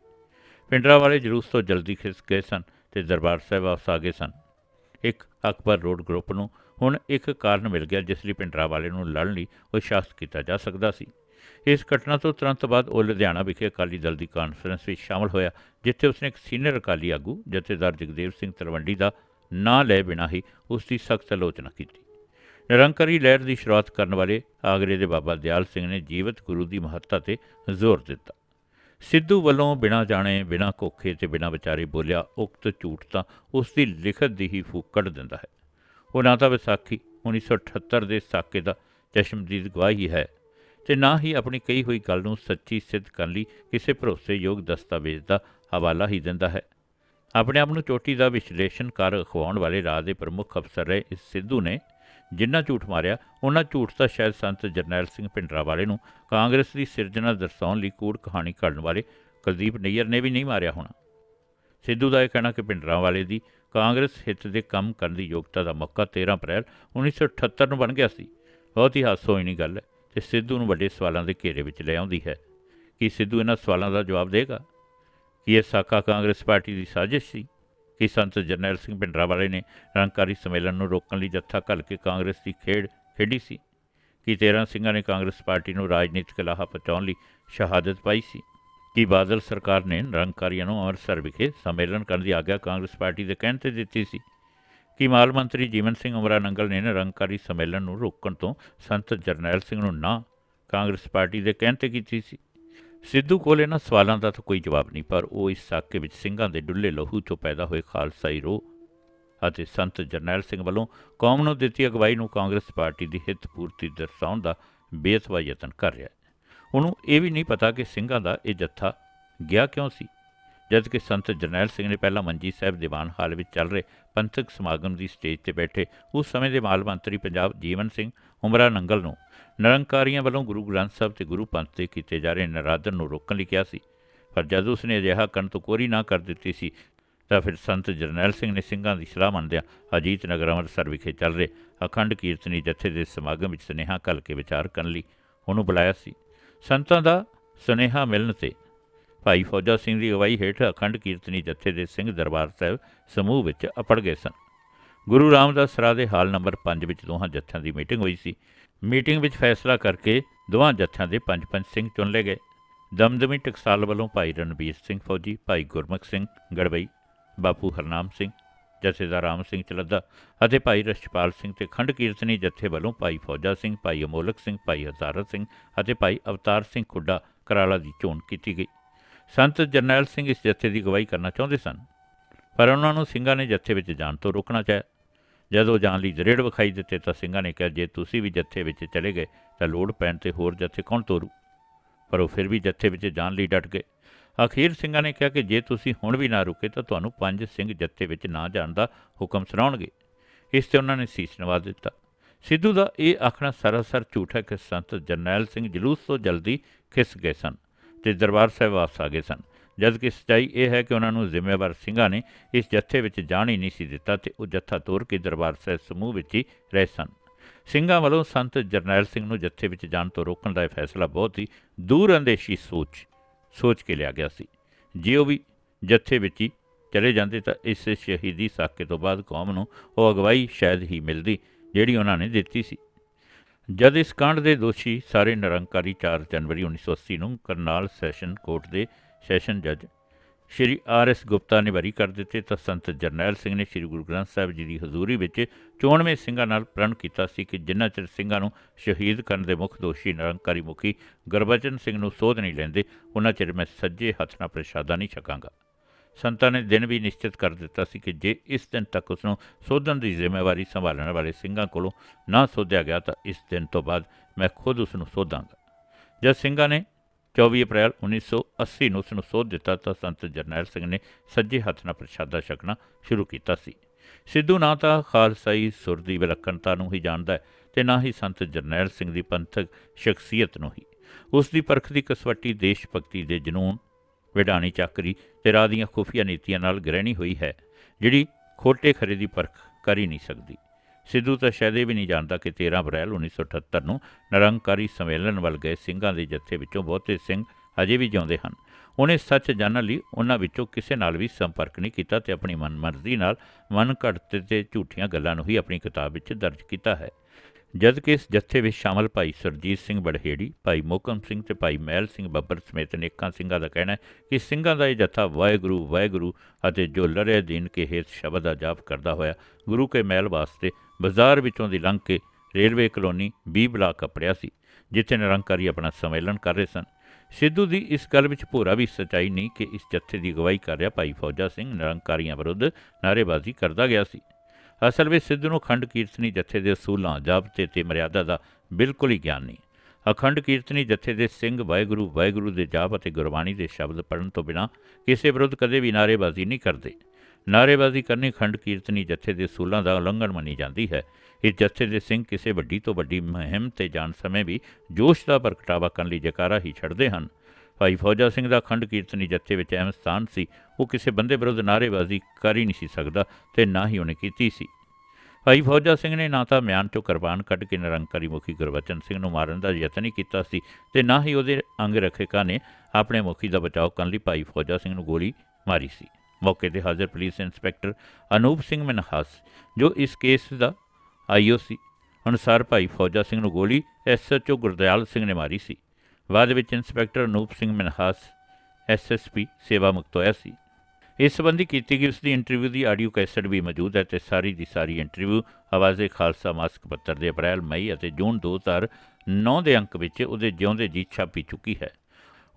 ਪਿੰਡਰਾ ਵਾਲੇ ਜਲੂਸ ਤੋਂ ਜਲਦੀ ਖਿਸ ਗਏ ਸਨ ਤੇ ਦਰਬਾਰ ਸਾਹਿਬ ਵਾਪਸ ਆ ਗਏ ਸਨ। ਇੱਕ ਅਕਬਰ ਰੋਡ ਗਰੁੱਪ ਨੂੰ ਹੁਣ ਇੱਕ ਕਾਰਨ ਮਿਲ ਗਿਆ ਜਿਸ ਲਈ ਪਿੰਡਰਾ ਵਾਲੇ ਨੂੰ ਲੜਨ ਲਈ ਉਤਸ਼ਾਹਿਤ ਕੀਤਾ ਜਾ ਸਕਦਾ ਸੀ। ਇਸ ਘਟਨਾ ਤੋਂ ਤੁਰੰਤ ਬਾਅਦ ਉਹ ਲੁਧਿਆਣਾ ਵਿਖੇ ਅਕਾਲੀ ਦਲ ਦੀ ਕਾਨਫਰੰਸ ਵਿੱਚ ਸ਼ਾਮਲ ਹੋਇਆ, ਜਿੱਥੇ ਉਸਨੇ ਇੱਕ ਸੀਨੀਅਰ ਅਕਾਲੀ ਆਗੂ, ਜਥੇਦਾਰ ਜਗਦੇਵ ਸਿੰਘ ਤਲਵੰਡੀ ਦਾ ਨਾਂ ਲਏ ਬਿਨਾਂ ਹੀ ਉਸ ਦੀ ਸਖਤ ਆਲੋਚਨਾ ਕੀਤੀ। ਨਿਰੰਕਾਰੀ ਲਹਿਰ ਦੀ ਸ਼ੁਰੂਆਤ ਕਰਨ ਵਾਲੇ ਆਗਰੇ ਦੇ ਬਾਬਾ ਦਿਆਲ ਸਿੰਘ ਨੇ ਜੀਵਤ ਗੁਰੂ ਦੀ ਮਹੱਤਤਾ ਤੇ ਜ਼ੋਰ ਦਿੱਤਾ। ਸਿੱਧੂ ਵੱਲੋਂ ਬਿਨਾਂ ਜਾਣੇ, ਬਿਨਾਂ ਕੋਖੇ ਤੇ ਬਿਨਾਂ ਵਿਚਾਰੇ ਬੋਲਿਆ ਉਕਤ ਝੂਠ ਤਾਂ ਉਸ ਦੀ ਲਿਖਤ ਦੀ ਹੀ ਫੂਕ ਕੱਢ ਦਿੰਦਾ ਹੈ। ਉਹ ਨਾ ਤਾਂ ਵਿਸਾਖੀ 1978 ਦੇ ਸਾਕੇ ਦਾ ਚਸ਼ਮਦੀਦ ਗਵਾਹੀ ਹੈ। ਤੇ ਨਾ ਹੀ ਆਪਣੀ ਕਹੀ ਹੋਈ ਗੱਲ ਨੂੰ ਸੱਚੀ ਸਿੱਧ ਕਰਨ ਲਈ ਕਿਸੇ ਭਰੋਸੇਯੋਗ ਦਸਤਾਵੇਜ਼ ਦਾ ਹਵਾਲਾ ਹੀ ਦਿੰਦਾ ਹੈ। ਆਪਣੇ ਆਪ ਨੂੰ ਚੋਟੀ ਦਾ ਵਿਸ਼ਲੇਸ਼ਣਕਾਰ ਅਖਵਾਉਣ ਵਾਲੇ ਰਾਜ ਦੇ ਪ੍ਰਮੁੱਖ ਅਫਸਰ ਰਹੇ ਇਸ ਸਿੱਧੂ ਨੇ ਜਿੰਨਾ ਝੂਠ ਮਾਰਿਆ, ਉਹਨਾਂ ਝੂਠ ਤਾਂ ਸ਼ਾਇਦ ਸੰਤ ਜਰਨੈਲ ਸਿੰਘ ਭਿੰਡਰਾਵਾਲੇ ਨੂੰ, ਕਾਂਗਰਸ ਦੀ ਸਿਰਜਣਾ ਦਰਸਾਉਣ ਲਈ ਕੂੜ ਕਹਾਣੀ ਘੜਨ ਵਾਲੇ ਕੁਲਦੀਪ ਨਈਅਰ ਨੇ ਵੀ ਨਹੀਂ ਮਾਰਿਆ ਹੋਣਾ। ਸਿੱਧੂ ਦਾ ਇਹ ਕਹਿਣਾ ਕਿ ਭਿੰਡਰਾਵਾਲੇ ਦੀ ਕਾਂਗਰਸ ਹਿੱਤ ਦੇ ਕੰਮ ਕਰਨ ਦੀ ਯੋਗਤਾ ਦਾ ਮੌਕਾ 13 ਅਪ੍ਰੈਲ 1978 ਨੂੰ ਬਣ ਗਿਆ ਸੀ। ਬਹੁਤ ਹੀ ਹਾਸੋਹੀਣੀ ਗੱਲ ਹੈ। ਤੇ ਸਿੱਧੂ ਨੂੰ ਵੱਡੇ ਸਵਾਲਾਂ ਦੇ ਘੇਰੇ ਵਿੱਚ ਲੈ ਆਉਂਦੀ ਹੈ। ਕੀ ਸਿੱਧੂ ਇਹਨਾਂ ਸਵਾਲਾਂ ਦਾ ਜਵਾਬ ਦੇਗਾ? ਕਿ ਇਹ ਸਾਕਾ ਕਾਂਗਰਸ ਪਾਰਟੀ ਦੀ ਸਾਜ਼ਿਸ਼ ਸੀ? ਕਿ ਸੰਤ ਜਰਨੈਲ ਸਿੰਘ ਭਿੰਡਰਾਵਾਲੇ ਨੇ ਰੰਗਕਾਰੀ ਸੰਮੇਲਨ ਨੂੰ ਰੋਕਣ ਲਈ ਜੱਥਾ ਘੱਲ ਕੇ ਕਾਂਗਰਸ ਦੀ ਖੇਡ ਖੇਡੀ ਸੀ? ਕਿ 13 ਸਿੰਘਾਂ ਨੇ ਕਾਂਗਰਸ ਪਾਰਟੀ ਨੂੰ ਰਾਜਨੀਤਿਕ ਲਾਹਾ ਪਹੁੰਚਾਉਣ ਲਈ ਸ਼ਹਾਦਤ ਪਾਈ ਸੀ? ਕਿ ਬਾਦਲ ਸਰਕਾਰ ਨੇ ਨਿਰੰਕਾਰੀਆਂ ਨੂੰ ਅੰਮ੍ਰਿਤਸਰ ਵਿਖੇ ਸੰਮੇਲਨ ਕਰਨ ਦੀ ਆਗਿਆ ਕਾਂਗਰਸ ਪਾਰਟੀ ਦੇ ਕਹਿਣ ਤੇ ਦਿੱਤੀ ਸੀ? ਕਿ ਮਾਲ ਮੰਤਰੀ ਜੀਵਨ ਸਿੰਘ ਉਮਰਾ ਨੰਗਲ ਨੇ ਨਿਰੰਕਾਰੀ ਸੰਮੇਲਨ ਨੂੰ ਰੋਕਣ ਤੋਂ ਸੰਤ ਜਰਨੈਲ ਸਿੰਘ ਨੂੰ ਨਾ ਕਾਂਗਰਸ ਪਾਰਟੀ ਦੇ ਕਹਿਣ ਤੇ ਕੀਤੀ ਸੀ। ਸਿੱਧੂ ਕੋਲ ਇਹਨਾਂ ਸਵਾਲਾਂ ਦਾ ਤਾਂ ਕੋਈ ਜਵਾਬ ਨਹੀਂ, ਪਰ ਉਹ ਇਸ ਸਾਕੇ ਵਿੱਚ ਸਿੰਘਾਂ ਦੇ ਡੁੱਲੇ ਲਹੂ ਤੋਂ ਪੈਦਾ ਹੋਏ ਖਾਲਸਾਈ ਰੋਹ ਅਤੇ ਸੰਤ ਜਰਨੈਲ ਸਿੰਘ ਵੱਲੋਂ ਕੌਮ ਨੂੰ ਦਿੱਤੀ ਅਗਵਾਈ ਨੂੰ ਕਾਂਗਰਸ ਪਾਰਟੀ ਦੀ ਹਿੱਤ ਪੂਰਤੀ ਦਰਸਾਉਣ ਦਾ ਬੇਅਤਵਾ ਯਤਨ ਕਰ ਰਿਹਾ ਹੈ। ਉਹਨੂੰ ਇਹ ਵੀ ਨਹੀਂ ਪਤਾ ਕਿ ਸਿੰਘਾਂ ਦਾ ਇਹ ਜੱਥਾ ਗਿਆ ਕਿਉਂ ਸੀ। ਜਦ ਕਿ ਸੰਤ ਜਰਨੈਲ ਸਿੰਘ ਨੇ ਪਹਿਲਾਂ ਮੰਜੀ ਸਾਹਿਬ ਦੀਵਾਨ ਹਾਲ ਵਿੱਚ ਚੱਲ ਰਹੇ ਪੰਥਕ ਸਮਾਗਮ ਦੀ ਸਟੇਜ ਤੇ ਬੈਠੇ, ਉਸ ਸਮੇਂ ਦੇ ਮਾਲ ਮੰਤਰੀ ਪੰਜਾਬ ਜੀਵਨ ਸਿੰਘ ਉਮਰਾ ਨੰਗਲ ਨੂੰ ਨਿਰੰਕਾਰੀਆਂ ਵੱਲੋਂ ਗੁਰੂ ਗ੍ਰੰਥ ਸਾਹਿਬ ਤੇ ਗੁਰੂ ਪੰਥ ਤੇ ਕੀਤੇ ਜਾ ਰਹੇ ਨਰਾਦਰ ਨੂੰ ਰੋਕਣ ਲਈ ਕਿਹਾ ਸੀ। ਪਰ ਜਦ ਉਸ ਨੇ ਅਜਿਹਾ ਕਰਨ ਤੋਂ ਕੋਰੀ ਨਾ ਕਰ ਦਿੱਤੀ ਸੀ, ਤਾਂ ਫਿਰ ਸੰਤ ਜਰਨੈਲ ਸਿੰਘ ਨੇ ਸਿੰਘਾਂ ਦੀ ਸਲਾਹ ਮੰਨਦਿਆਂ ਅਜੀਤ ਨਗਰ ਅੰਮ੍ਰਿਤਸਰ ਵਿਖੇ ਚੱਲ ਰਹੇ ਅਖੰਡ ਕੀਰਤਨੀ ਜਥੇ ਦੇ ਸਮਾਗਮ ਵਿੱਚ ਸੁਨੇਹਾ ਕੱਲ ਕੇ ਵਿਚਾਰ ਕਰਨ ਲਈ ਉਹਨੂੰ ਬੁਲਾਇਆ ਸੀ। ਸੰਤਾਂ ਦਾ ਸੁਨੇਹਾ ਮਿਲਣ ਤੇ ਭਾਈ ਫੌਜਾ ਸਿੰਘ ਦੀ ਅਗਵਾਈ ਹੇਠ ਅਖੰਡ ਕੀਰਤਨੀ ਜਥੇ ਦੇ ਸਿੰਘ ਦਰਬਾਰ ਸਾਹਿਬ ਸਮੂਹ ਵਿੱਚ ਅਪੜ ਗਏ ਸਨ। ਗੁਰੂ ਰਾਮਦਾਸ ਰਾਹ ਦੇ ਹਾਲ ਨੰਬਰ 5 ਵਿੱਚ ਦੋਹਾਂ ਜਥਿਆਂ ਦੀ ਮੀਟਿੰਗ ਹੋਈ ਸੀ। ਮੀਟਿੰਗ ਵਿੱਚ ਫੈਸਲਾ ਕਰਕੇ ਦੋਹਾਂ ਜਥਿਆਂ ਦੇ ਪੰਜ ਪੰਜ ਸਿੰਘ ਚੁਣ ਲਏ ਗਏ। ਦਮਦਮੀ ਟਕਸਾਲ ਵੱਲੋਂ ਭਾਈ ਰਣਬੀਰ ਸਿੰਘ ਫੌਜੀ, ਭਾਈ ਗੁਰਮੁਖ ਸਿੰਘ ਗੜਬਈ ਬਾਪੂ ਹਰਨਾਮ ਸਿੰਘ, ਜਥੇਦਾਰ ਰਾਮ ਸਿੰਘ ਚਲੱਦਾ ਅਤੇ ਭਾਈ ਰਸ਼ਪਾਲ ਸਿੰਘ ਤੇ ਖੰਡ ਕੀਰਤਨੀ ਜਥੇ ਵੱਲੋਂ ਭਾਈ ਫੌਜਾ ਸਿੰਘ, ਭਾਈ ਅਮੋਲਕ ਸਿੰਘ, ਭਾਈ ਹਜ਼ਾਰਤ ਸਿੰਘ ਅਤੇ ਭਾਈ ਅਵਤਾਰ ਸਿੰਘ ਖੁੱਡਾ ਕਰਾਲਾ ਦੀ ਚੋਣ ਕੀਤੀ ਗਈ। ਸੰਤ ਜਰਨੈਲ ਸਿੰਘ ਇਸ ਜਥੇ ਦੀ ਅਗਵਾਈ ਕਰਨਾ ਚਾਹੁੰਦੇ ਸਨ। ਪਰ ਉਹਨਾਂ ਨੂੰ ਸਿੰਘਾਂ ਨੇ ਜਥੇ ਵਿੱਚ ਜਾਣ ਤੋਂ ਰੋਕਣਾ ਚਾਹਿਆ ਜਦੋਂ ਜਾਣ ਲਈ ਦਰੇੜ ਵਿਖਾਈ ਦਿੱਤੇ ਤਾਂ ਸਿੰਘਾਂ ਨੇ ਕਿਹਾ, ਜੇ ਤੁਸੀਂ ਵੀ ਜਥੇ ਵਿੱਚ ਚਲੇ ਗਏ ਤਾਂ ਲੋੜ ਪੈਣ ਤੇ ਹੋਰ ਜਥੇ ਕੌਣ ਤੋਰੂ? ਪਰ ਉਹ ਫਿਰ ਵੀ ਜਥੇ ਵਿੱਚ ਜਾਣ ਲਈ ਡਟ ਗਏ। ਅਖੀਰ ਸਿੰਘਾਂ ਨੇ ਕਿਹਾ ਕਿ ਜੇ ਤੁਸੀਂ ਹੁਣ ਵੀ ਨਾ ਰੁਕੇ ਤਾਂ ਤੁਹਾਨੂੰ ਪੰਜ ਸਿੰਘ ਜਥੇ ਵਿੱਚ ਨਾ ਜਾਣ ਦਾ ਹੁਕਮ ਸੁਣਾਉਣਗੇ। ਇਸ ਤੇ ਉਹਨਾਂ ਨੇ ਸੀਸ ਨਵਾ ਦਿੱਤਾ। ਸਿੱਧੂ ਦਾ ਇਹ ਆਖਣਾ ਸਰਾਸਰ ਝੂਠ ਹੈ ਕਿ ਸੰਤ ਜਰਨੈਲ ਸਿੰਘ ਜਲੂਸ ਤੋਂ ਜਲਦੀ ਖਿਸ ਗਏ ਸਨ। ਤੇ ਦਰਬਾਰ ਸਾਹਿਬ ਵਾਪਸ ਆ ਗਏ ਸਨ। ਜਦ ਕਿ ਸਚਾਈ ਇਹ ਹੈ ਕਿ ਉਹਨਾਂ ਨੂੰ ਜ਼ਿੰਮੇਵਾਰ ਸਿੰਘਾਂ ਨੇ ਇਸ ਜੱਥੇ ਵਿੱਚ ਜਾਣ ਹੀ ਨਹੀਂ ਸੀ ਦਿੱਤਾ ਤੇ ਉਹ ਜੱਥਾ ਤੋਰ ਕੇ ਦਰਬਾਰ ਸਾਹਿਬ ਸਮੂਹ ਵਿੱਚ ਹੀ ਰਹੇ ਸਨ। ਸਿੰਘਾਂ ਵੱਲੋਂ ਸੰਤ ਜਰਨੈਲ ਸਿੰਘ ਨੂੰ ਜੱਥੇ ਵਿੱਚ ਜਾਣ ਤੋਂ ਰੋਕਣ ਦਾ ਇਹ ਫੈਸਲਾ ਬਹੁਤ ਹੀ ਦੂਰ ਅੰਦੇਸ਼ੀ ਸੋਚ ਸੋਚ ਕੇ ਲਿਆ ਗਿਆ ਸੀ। ਜੇ ਉਹ ਵੀ ਜੱਥੇ ਵਿੱਚ ਹੀ ਚਲੇ ਜਾਂਦੇ ਤਾਂ ਇਸ ਸ਼ਹੀਦੀ ਸਾਕੇ ਤੋਂ ਬਾਅਦ ਕੌਮ ਨੂੰ ਉਹ ਅਗਵਾਈ ਸ਼ਾਇਦ ਹੀ ਮਿਲਦੀ ਜਿਹੜੀ ਉਹਨਾਂ ਨੇ ਦਿੱਤੀ ਸੀ। ਜਦ ਇਸ ਕਾਂਡ ਦੇ ਦੋਸ਼ੀ ਸਾਰੇ ਨਿਰੰਕਾਰੀ 4 ਜਨਵਰੀ 1980 ਨੂੰ ਕਰਨਾਲ ਸੈਸ਼ਨ ਕੋਰਟ ਦੇ ਸੈਸ਼ਨ ਜੱਜ ਸ਼੍ਰੀ ਆਰ ਐਸ ਗੁਪਤਾ ਨੇ ਬਰੀ ਕਰ ਦਿੱਤੇ ਤਾਂ ਸੰਤ ਜਰਨੈਲ ਸਿੰਘ ਨੇ ਸ਼੍ਰੀ ਗੁਰੂ ਗ੍ਰੰਥ ਸਾਹਿਬ ਜੀ ਦੀ ਹਜ਼ੂਰੀ ਵਿੱਚ ਚੋਣਵੇਂ ਸਿੰਘਾਂ ਨਾਲ ਪ੍ਰਣ ਕੀਤਾ ਸੀ ਕਿ ਜਿੰਨਾ ਚਿਰ ਸਿੰਘਾਂ ਨੂੰ ਸ਼ਹੀਦ ਕਰਨ ਦੇ ਮੁੱਖ ਦੋਸ਼ੀ ਨਿਰੰਕਾਰੀ ਮੁਖੀ ਗੁਰਬਚਨ ਸਿੰਘ ਨੂੰ ਸੋਧ ਨਹੀਂ ਲੈਂਦੇ ਉਹਨਾਂ ਚਿਰ ਮੈਂ ਸੱਜੇ ਹੱਥ ਨਾਲ ਪ੍ਰਸ਼ਾਦਾ ਨਹੀਂ ਛਕਾਂਗਾ। ਸੰਤਾਂ ਨੇ ਦਿਨ ਵੀ ਨਿਸ਼ਚਿਤ ਕਰ ਦਿੱਤਾ ਸੀ ਕਿ ਜੇ ਇਸ ਦਿਨ ਤੱਕ ਉਸ ਨੂੰ ਸੋਧਣ ਦੀ ਜ਼ਿੰਮੇਵਾਰੀ ਸੰਭਾਲਣ ਵਾਲੇ ਸਿੰਘਾਂ ਕੋਲੋਂ ਨਾ ਸੋਧਿਆ ਗਿਆ ਤਾਂ ਇਸ ਦਿਨ ਤੋਂ ਬਾਅਦ ਮੈਂ ਖੁਦ ਉਸ ਨੂੰ ਸੋਧਾਂਗਾ। ਜਦ ਸਿੰਘਾਂ ਨੇ 24 ਅਪ੍ਰੈਲ 1980 ਨੂੰ ਉਸ ਨੂੰ ਸੋਧ ਦਿੱਤਾ ਤਾਂ ਸੰਤ ਜਰਨੈਲ ਸਿੰਘ ਨੇ ਸੱਜੇ ਹੱਥ ਨਾਲ ਪ੍ਰਸ਼ਾਦਾ ਛਕਣਾ ਸ਼ੁਰੂ ਕੀਤਾ ਸੀ। ਸਿੱਧੂ ਨਾ ਤਾਂ ਖਾਲਸਾਈ ਸੁਰ ਦੀ ਵਿਲੱਖਣਤਾ ਨੂੰ ਹੀ ਜਾਣਦਾ ਹੈ ਤੇ ਨਾ ਹੀ ਸੰਤ ਜਰਨੈਲ ਸਿੰਘ ਦੀ ਪੰਥਕ ਸ਼ਖਸੀਅਤ ਨੂੰ ਹੀ। ਉਸ ਦੀ ਪਰਖ ਦੀ ਕਸਵੱਟੀ ਦੇਸ਼ ਭਗਤੀ ਦੇ ਜਨੂਨ, ਵਿਡਾਣੀ ਚੱਕਰੀ ਤੇ ਰਾਹ ਦੀਆਂ ਖੁਫੀਆ ਨੀਤੀਆਂ ਨਾਲ ਗ੍ਰਹਿਣੀ ਹੋਈ ਹੈ, ਜਿਹੜੀ ਖੋਟੇ ਖਰੇ ਦੀ ਪਰਖ ਕਰ ਹੀ ਨਹੀਂ ਸਕਦੀ। ਸਿੱਧੂ ਤਾਂ ਸ਼ਾਇਦ ਇਹ ਵੀ ਨਹੀਂ ਜਾਣਦਾ ਕਿ 13 ਅਪ੍ਰੈਲ 1978 ਨੂੰ ਨਿਰੰਕਾਰੀ ਸੰਮੇਲਨ ਵੱਲ ਗਏ ਸਿੰਘਾਂ ਦੇ ਜੱਥੇ ਵਿੱਚੋਂ ਬਹੁਤੇ ਸਿੰਘ ਅਜੇ ਵੀ ਜਿਉਂਦੇ ਹਨ। ਉਹਨੇ ਸੱਚ ਜਾਣਨ ਲਈ ਉਹਨਾਂ ਵਿੱਚੋਂ ਕਿਸੇ ਨਾਲ ਵੀ ਸੰਪਰਕ ਨਹੀਂ ਕੀਤਾ ਤੇ ਆਪਣੀ ਮਨਮਰਜ਼ੀ ਨਾਲ ਮਨ ਘੜਤ ਤੇ ਝੂਠੀਆਂ ਗੱਲਾਂ ਨੂੰ ਹੀ ਆਪਣੀ ਕਿਤਾਬ ਵਿੱਚ ਦਰਜ ਕੀਤਾ ਹੈ। ਜਦ ਕਿ ਇਸ ਜੱਥੇ ਵਿੱਚ ਸ਼ਾਮਲ ਭਾਈ ਸਰਜੀਤ ਸਿੰਘ ਬੜਹੇੜੀ, ਭਾਈ ਮੋਕਮ ਸਿੰਘ ਤੇ ਭਾਈ ਮਹਿਲ ਸਿੰਘ ਬੱਬਰ ਸਮੇਤ ਅਨੇਕਾਂ ਸਿੰਘਾਂ ਦਾ ਕਹਿਣਾ ਹੈ ਕਿ ਸਿੰਘਾਂ ਦਾ ਇਹ ਜੱਥਾ ਵਾਹਿਗੁਰੂ ਵਾਹਿਗੁਰੂ ਅਤੇ ਜੋ ਲੜੇ ਦੀਨ ਕੇ ਹੇਤ ਸ਼ਬਦ ਦਾ ਜਾਪ ਕਰਦਾ ਹੋਇਆ ਗੁਰੂ ਕੇ ਮਹਿਲ ਵਾਸਤੇ ਬਾਜ਼ਾਰ ਵਿੱਚੋਂ ਦੀ ਲੰਘ ਕੇ ਰੇਲਵੇ ਕਲੋਨੀ 20 ਬਲਾਕ ਕੱਪੜਿਆ ਸੀ, ਜਿੱਥੇ ਨਿਰੰਕਾਰੀ ਆਪਣਾ ਸੰਮੇਲਨ ਕਰ ਰਹੇ ਸਨ। ਸਿੱਧੂ ਦੀ ਇਸ ਗੱਲ ਵਿੱਚ ਭੋਰਾ ਵੀ ਸਚਾਈ ਨਹੀਂ ਕਿ ਇਸ ਜੱਥੇ ਦੀ ਅਗਵਾਈ ਕਰ ਰਿਹਾ ਭਾਈ ਫੌਜਾ ਸਿੰਘ ਨਿਰੰਕਾਰੀਆਂ ਵਿਰੁੱਧ ਨਾਅਰੇਬਾਜ਼ੀ ਕਰਦਾ ਗਿਆ ਸੀ। ਅਸਲ ਵਿੱਚ ਸਿੱਧੂ ਨੂੰ ਖੰਡ ਕੀਰਤਨੀ ਜੱਥੇ ਦੇ ਅਸੂਲਾਂ ਜਾਬਤੇ ਤੇ ਮਰਿਆਦਾ ਦਾ ਬਿਲਕੁਲ ਹੀ ਗਿਆਨ ਨਹੀਂ। ਅਖੰਡ ਕੀਰਤਨੀ ਜੱਥੇ ਦੇ ਸਿੰਘ ਵਾਹਿਗੁਰੂ ਵਾਹਿਗੁਰੂ ਦੇ ਜਾਪ ਅਤੇ ਗੁਰਬਾਣੀ ਦੇ ਸ਼ਬਦ ਪੜਨ ਤੋਂ ਬਿਨਾ ਕਿਸੇ ਵਿਰੁੱਧ ਕਦੇ ਵੀ ਨਾਅਰੇਬਾਜ਼ੀ ਨਹੀਂ ਕਰਦੇ। ਨਾਅਰੇਬਾਜ਼ੀ ਕਰਨੀ ਖੰਡ ਕੀਰਤਨੀ ਜੱਥੇ ਦੇ ਸੂਲਾਂ ਦਾ ਉਲੰਘਣ ਮੰਨੀ ਜਾਂਦੀ ਹੈ। ਇਸ ਜੱਥੇ ਦੇ ਸਿੰਘ ਕਿਸੇ ਵੱਡੀ ਤੋਂ ਵੱਡੀ ਮੁਹਿੰਮ ਤੇ ਜਾਣ ਸਮੇਂ ਵੀ ਜੋਸ਼ ਦਾ ਪ੍ਰਗਟਾਵਾ ਕਰਨ ਲਈ ਜਕਾਰਾ ਹੀ ਛੱਡਦੇ ਹਨ। ਭਾਈ ਫੌਜਾ ਸਿੰਘ ਦਾ ਖੰਡ ਕੀਰਤਨੀ ਜੱਥੇ ਵਿੱਚ ਅਹਿਮ ਸਥਾਨ ਸੀ। ਉਹ ਕਿਸੇ ਬੰਦੇ ਵਿਰੁੱਧ ਨਾਅਰੇਬਾਜ਼ੀ ਕਰ ਹੀ ਨਹੀਂ ਸੀ ਸਕਦਾ ਤੇ ਨਾ ਹੀ ਉਹਨੇ ਕੀਤੀ ਸੀ। ਭਾਈ ਫੌਜਾ ਸਿੰਘ ਨੇ ਨਾ ਤਾਂ ਮਿਆਨ ਚੋਂ ਕੁਰਬਾਨ ਕੱਢ ਕੇ ਨਿਰੰਕਾਰੀ ਮੁਖੀ ਗੁਰਬਚਨ ਸਿੰਘ ਨੂੰ ਮਾਰਨ ਦਾ ਯਤਨ ਹੀ ਕੀਤਾ ਸੀ ਤੇ ਨਾ ਹੀ ਉਹਦੇ ਅੰਗ ਰੱਖਿਆ ਨੇ ਆਪਣੇ ਮੁਖੀ ਦਾ ਬਚਾਅ ਕਰਨ ਲਈ ਭਾਈ ਫੌਜਾ ਸਿੰਘ ਨੂੰ ਗੋਲੀ ਮਾਰੀ ਸੀ। ਮੌਕੇ ਤੇ ਹਾਜ਼ਰ ਪੁਲਿਸ ਇੰਸਪੈਕਟਰ ਅਨੂਪ ਸਿੰਘ ਮਨਹਾਸ, ਜੋ ਇਸ ਕੇਸ ਦਾ ਆਈਓ ਸੀ, ਅਨੁਸਾਰ ਭਾਈ ਫੌਜਾ ਸਿੰਘ ਨੂੰ ਗੋਲੀ ਐਸਐਚਓ ਗੁਰਦਿਆਲ ਸਿੰਘ ਨੇ ਮਾਰੀ ਸੀ। ਬਾਅਦ ਵਿੱਚ ਇੰਸਪੈਕਟਰ ਅਨੂਪ ਸਿੰਘ ਮਨਹਾਸ ਐਸਐਸਪੀ ਸੇਵਾ ਮੁਕਤ ਹੋਇਆ ਸੀ। ਇਸ ਸੰਬੰਧੀ ਕੀਤੀ ਗਈ ਉਸ ਦੀ ਇੰਟਰਵਿਊ ਦੀ ਆਡੀਓ ਕੈਸਟ ਵੀ ਮੌਜੂਦ ਹੈ ਤੇ ਸਾਰੀ ਦੀ ਸਾਰੀ ਇੰਟਰਵਿਊ ਆਵਾਜ਼ੇ ਖਾਲਸਾ ਮਾਸਕ ਪੱਤਰ ਦੇ ਅਪ੍ਰੈਲ, ਮਈ ਅਤੇ ਜੂਨ 2009 ਦੇ ਅੰਕ ਵਿੱਚ ਉਹਦੇ ਜਿਉਂਦੇ ਜੀ ਛਾਪੀ ਚੁੱਕੀ ਹੈ।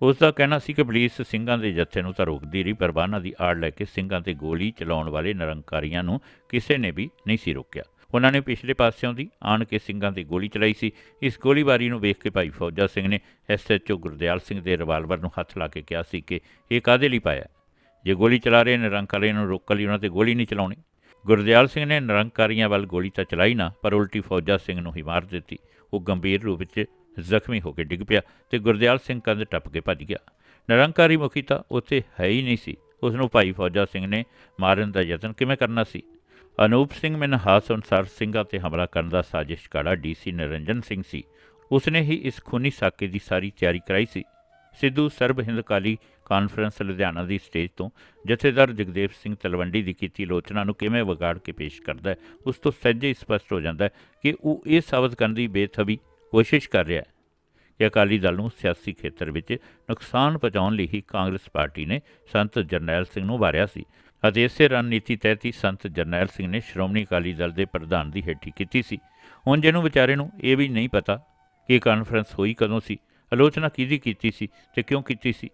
ਉਸ ਦਾ ਕਹਿਣਾ ਸੀ ਕਿ ਪੁਲਿਸ ਸਿੰਘਾਂ ਦੇ ਜੱਥੇ ਨੂੰ ਤਾਂ ਰੋਕਦੀ ਰਹੀ, ਪਰ ਬਾਨਾਂ ਦੀ ਆੜ ਲੈ ਕੇ ਸਿੰਘਾਂ ਤੇ ਗੋਲੀ ਚਲਾਉਣ ਵਾਲੇ ਨਿਰੰਕਾਰੀਆਂ ਨੂੰ ਕਿਸੇ ਨੇ ਵੀ ਨਹੀਂ ਸੀ ਰੋਕਿਆ। ਉਹਨਾਂ ਨੇ ਪਿਛਲੇ ਪਾਸਿਓਂ ਦੀ ਆਣ ਕੇ ਸਿੰਘਾਂ ਤੇ ਗੋਲੀ ਚਲਾਈ ਸੀ। ਇਸ ਗੋਲੀਬਾਰੀ ਨੂੰ ਵੇਖ ਕੇ ਭਾਈ ਫੌਜਾ ਸਿੰਘ ਨੇ ਐਸਐਚਓ ਗੁਰਦਿਆਲ ਸਿੰਘ ਦੇ ਰਿਵਾਲਵਰ ਨੂੰ ਹੱਥ ਲਾ ਕੇ ਕਿਹਾ ਸੀ ਕਿ ਇਹ ਕਾਦੇ ਲਈ ਪਾਇਆ? ਜੇ ਗੋਲੀ ਚਲਾ ਰਹੇ ਨਿਰੰਕਾਰੀਆਂ ਨੂੰ ਰੋਕਣ ਲਈ ਉਹਨਾਂ ਤੇ ਗੋਲੀ ਨਹੀਂ ਚਲਾਉਣੀ? ਗੁਰਦਿਆਲ ਸਿੰਘ ਨੇ ਨਿਰੰਕਾਰੀਆਂ ਵੱਲ ਗੋਲੀ ਤਾਂ ਚਲਾਈ ਨਾ, ਪਰ ਉਲਟੀ ਫੌਜਾ ਸਿੰਘ ਨੂੰ ਹੀ ਮਾਰ ਦਿੱਤੀ। ਉਹ ਗੰਭੀਰ ਰੂਪ ਵਿੱਚ ਜ਼ਖਮੀ ਹੋ ਕੇ ਡਿੱਗ ਪਿਆ ਤੇ ਗੁਰਦਿਆਲ ਸਿੰਘ ਕੰਧ ਟੱਪ ਕੇ ਭੱਜ ਗਿਆ। ਨਿਰੰਕਾਰੀ ਮੁਖੀ ਤਾਂ ਉੱਥੇ ਹੈ ਹੀ ਨਹੀਂ ਸੀ। ਉਸ ਨੂੰ ਭਾਈ ਫੌਜਾ ਸਿੰਘ ਨੇ ਮਾਰਨ ਦਾ ਯਤਨ ਕਿਵੇਂ ਕਰਨਾ ਸੀ? ਅਨੂਪ ਸਿੰਘ ਮਨਹਾਸ ਅਨਸਾਰ ਸਿੰਘਾਂ ਤੇ ਹਮਲਾ ਕਰਨ ਦਾ ਸਾਜ਼ਿਸ਼ ਕਾੜਾ ਡੀਸੀ ਨਿਰੰਜਨ ਸਿੰਘ ਸੀ। ਉਸਨੇ ਹੀ ਇਸ ਖੂਨੀ ਸਾਕੇ ਦੀ ਸਾਰੀ ਤਿਆਰੀ ਕਰਾਈ ਸੀ। ਸਿੱਧੂ ਸਰਬ ਹਿੰਦ ਕਾਲੀ ਕਾਨਫਰੰਸ ਲੁਧਿਆਣਾ ਦੀ ਸਟੇਜ ਤੋਂ ਜਥੇਦਾਰ ਜਗਦੇਵ ਸਿੰਘ ਤਲਵੰਡੀ ਦੀ ਕੀਤੀ ਆਲੋਚਨਾ ਨੂੰ ਕਿਵੇਂ ਵਿਗਾੜ ਕੇ ਪੇਸ਼ ਕਰਦਾ ਹੈ, ਉਸ ਤੋਂ ਸਹਿਜੇ ਹੀ ਸਪਸ਼ਟ ਹੋ ਜਾਂਦਾ ਹੈ ਕਿ ਉਹ ਇਹ ਸਾਬਤ ਕਰਨ ਦੀ ਬੇਥਬੀ ਕੋਸ਼ਿਸ਼ ਕਰ ਰਿਹਾ ਹੈ। ਕਿ ਅਕਾਲੀ ਦਲ ਨੂੰ ਸਿਆਸੀ ਖੇਤਰ ਵਿੱਚ ਨੁਕਸਾਨ ਪਹੁੰਚਾਉਣ ਲਈ ਹੀ ਕਾਂਗਰਸ ਪਾਰਟੀ ਨੇ ਸੰਤ ਜਰਨੈਲ ਸਿੰਘ ਨੂੰ ਵਾਰਿਆ ਸੀ। ਅਤੇ ਇਸੇ ਰਣਨੀਤੀ ਤਹਿਤ ਹੀ ਸੰਤ ਜਰਨੈਲ ਸਿੰਘ ਨੇ ਸ਼੍ਰੋਮਣੀ ਅਕਾਲੀ ਦਲ ਦੇ ਪ੍ਰਧਾਨ ਦੀ ਹੇਠੀ ਕੀਤੀ ਸੀ। ਹੁਣ ਜਿਹਨੂੰ ਵਿਚਾਰੇ ਨੂੰ ਇਹ ਵੀ ਨਹੀਂ ਪਤਾ ਕਿ ਕਾਨਫਰੰਸ ਹੋਈ ਕਦੋਂ ਸੀ, ਆਲੋਚਨਾ ਕਿਹਦੀ ਕੀਤੀ ਸੀ ਤੇ ਕਿਉਂ ਕੀਤੀ ਸੀ।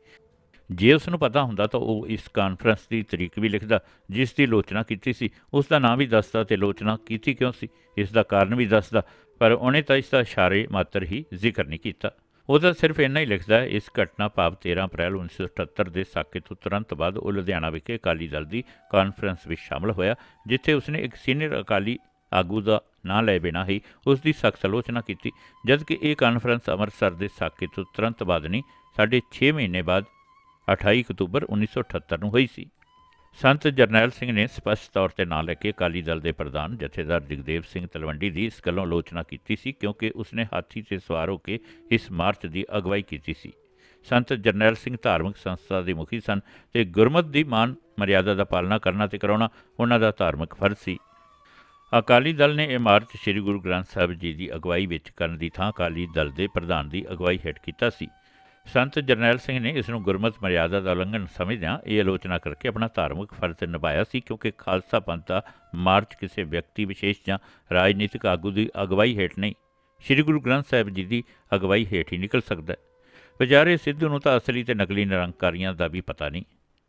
ਜੇ ਉਸ ਨੂੰ ਪਤਾ ਹੁੰਦਾ ਤਾਂ ਉਹ ਇਸ ਕਾਨਫਰੰਸ ਦੀ ਤਰੀਕ ਵੀ ਲਿਖਦਾ, ਜਿਸ ਦੀ ਆਲੋਚਨਾ ਕੀਤੀ ਸੀ। ਉਸ ਦਾ ਨਾਮ ਵੀ ਦੱਸਦਾ ਤੇ ਆਲੋਚਨਾ ਕੀਤੀ ਕਿਉਂ ਸੀ, ਇਸ ਦਾ ਕਾਰਨ ਵੀ ਦੱਸਦਾ, ਪਰ ਉਹਨੇ ਤਾਂ ਇਸ ਦਾ ਇਸ਼ਾਰੇ ਮਾਤਰ ਹੀ ਜ਼ਿਕਰ ਨਹੀਂ ਕੀਤਾ। ਉਹ ਤਾਂ ਸਿਰਫ ਇੰਨਾ ਹੀ ਲਿਖਦਾ ਹੈ ਇਸ ਘਟਨਾ ਭਾਵ 13 ਅਪ੍ਰੈਲ 1978 ਦੇ ਸਾਕੇ ਤੋਂ ਤੁਰੰਤ ਬਾਅਦ ਉਹ ਲੁਧਿਆਣਾ ਵਿਖੇ ਅਕਾਲੀ ਦਲ ਦੀ ਕਾਨਫਰੰਸ ਵਿੱਚ ਸ਼ਾਮਲ ਹੋਇਆ, ਜਿੱਥੇ ਉਸਨੇ ਇੱਕ ਸੀਨੀਅਰ ਅਕਾਲੀ ਆਗੂ ਦਾ ਨਾਂ ਲਏ ਬਿਨਾਂ ਹੀ ਉਸ ਦੀ ਸਖਤ ਆਲੋਚਨਾ ਕੀਤੀ, ਜਦਕਿ ਇਹ ਕਾਨਫਰੰਸ ਅੰਮ੍ਰਿਤਸਰ ਦੇ ਸਾਕੇ ਤੋਂ ਤੁਰੰਤ ਬਾਅਦ ਨਹੀਂ, ਸਾਢੇ 6 ਮਹੀਨੇ ਬਾਅਦ 28 ਅਕਤੂਬਰ 1978 ਨੂੰ ਹੋਈ ਸੀ। ਸੰਤ ਜਰਨੈਲ ਸਿੰਘ ਨੇ ਸਪਸ਼ਟ ਤੌਰ ਤੇ ਨਾਂ ਲੈ ਕੇ ਅਕਾਲੀ ਦਲ ਦੇ ਪ੍ਰਧਾਨ ਜਥੇਦਾਰ ਜਗਦੇਵ ਸਿੰਘ ਤਲਵੰਡੀ ਦੀ ਇਸ ਗੱਲੋਂ ਆਲੋਚਨਾ ਕੀਤੀ ਸੀ, ਕਿਉਂਕਿ ਉਸਨੇ ਹਾਥੀ ਤੇ ਸਵਾਰ ਹੋ ਕੇ ਇਸ ਮਾਰਚ ਦੀ ਅਗਵਾਈ ਕੀਤੀ ਸੀ। ਸੰਤ ਜਰਨੈਲ ਸਿੰਘ ਧਾਰਮਿਕ ਸੰਸਥਾ ਦੇ ਮੁਖੀ ਸਨ ਤੇ ਗੁਰਮਤ ਦੀ ਮਾਨ ਮਰਿਆਦਾ ਦਾ ਪਾਲਣਾ ਕਰਨਾ ਤੇ ਕਰਾਉਣਾ ਉਹਨਾਂ ਦਾ ਧਾਰਮਿਕ ਫਰਜ਼ ਸੀ। ਅਕਾਲੀ ਦਲ ਨੇ ਇਹ ਮਾਰਚ ਸ੍ਰੀ ਗੁਰੂ ਗ੍ਰੰਥ ਸਾਹਿਬ ਜੀ ਦੀ ਅਗਵਾਈ ਵਿੱਚ ਕਰਨ ਦੀ ਥਾਂ ਅਕਾਲੀ ਦਲ ਦੇ ਪ੍ਰਧਾਨ ਦੀ ਅਗਵਾਈ ਹੇਠ ਕੀਤਾ ਸੀ। ਸੰਤ ਜਰਨੈਲ ਸਿੰਘ ਨੇ ਇਸ ਨੂੰ ਗੁਰਮਤ ਮਰਿਆਦਾ ਦਾ ਉਲੰਘਣ ਸਮਝਦਿਆਂ ਇਹ ਆਲੋਚਨਾ ਕਰਕੇ ਆਪਣਾ ਧਾਰਮਿਕ ਫਰਜ਼ ਨਿਭਾਇਆ ਸੀ, ਕਿਉਂਕਿ ਖਾਲਸਾ ਪੰਥ ਦਾ ਮਾਰਚ ਕਿਸੇ ਵਿਅਕਤੀ ਵਿਸ਼ੇਸ਼ ਜਾਂ ਰਾਜਨੀਤਿਕ ਆਗੂ ਦੀ ਅਗਵਾਈ ਹੇਠ ਨਹੀਂ, ਸ੍ਰੀ ਗੁਰੂ ਗ੍ਰੰਥ ਸਾਹਿਬ ਜੀ ਦੀ ਅਗਵਾਈ ਹੇਠ ਹੀ ਨਿਕਲ ਸਕਦਾ ਹੈ। ਵਿਚਾਰੇ ਸਿੱਧੂ ਨੂੰ ਤਾਂ ਅਸਲੀ ਤੇ ਨਕਲੀ ਨਿਰੰਕਾਰੀਆਂ ਦਾ ਵੀ ਪਤਾ ਨਹੀਂ।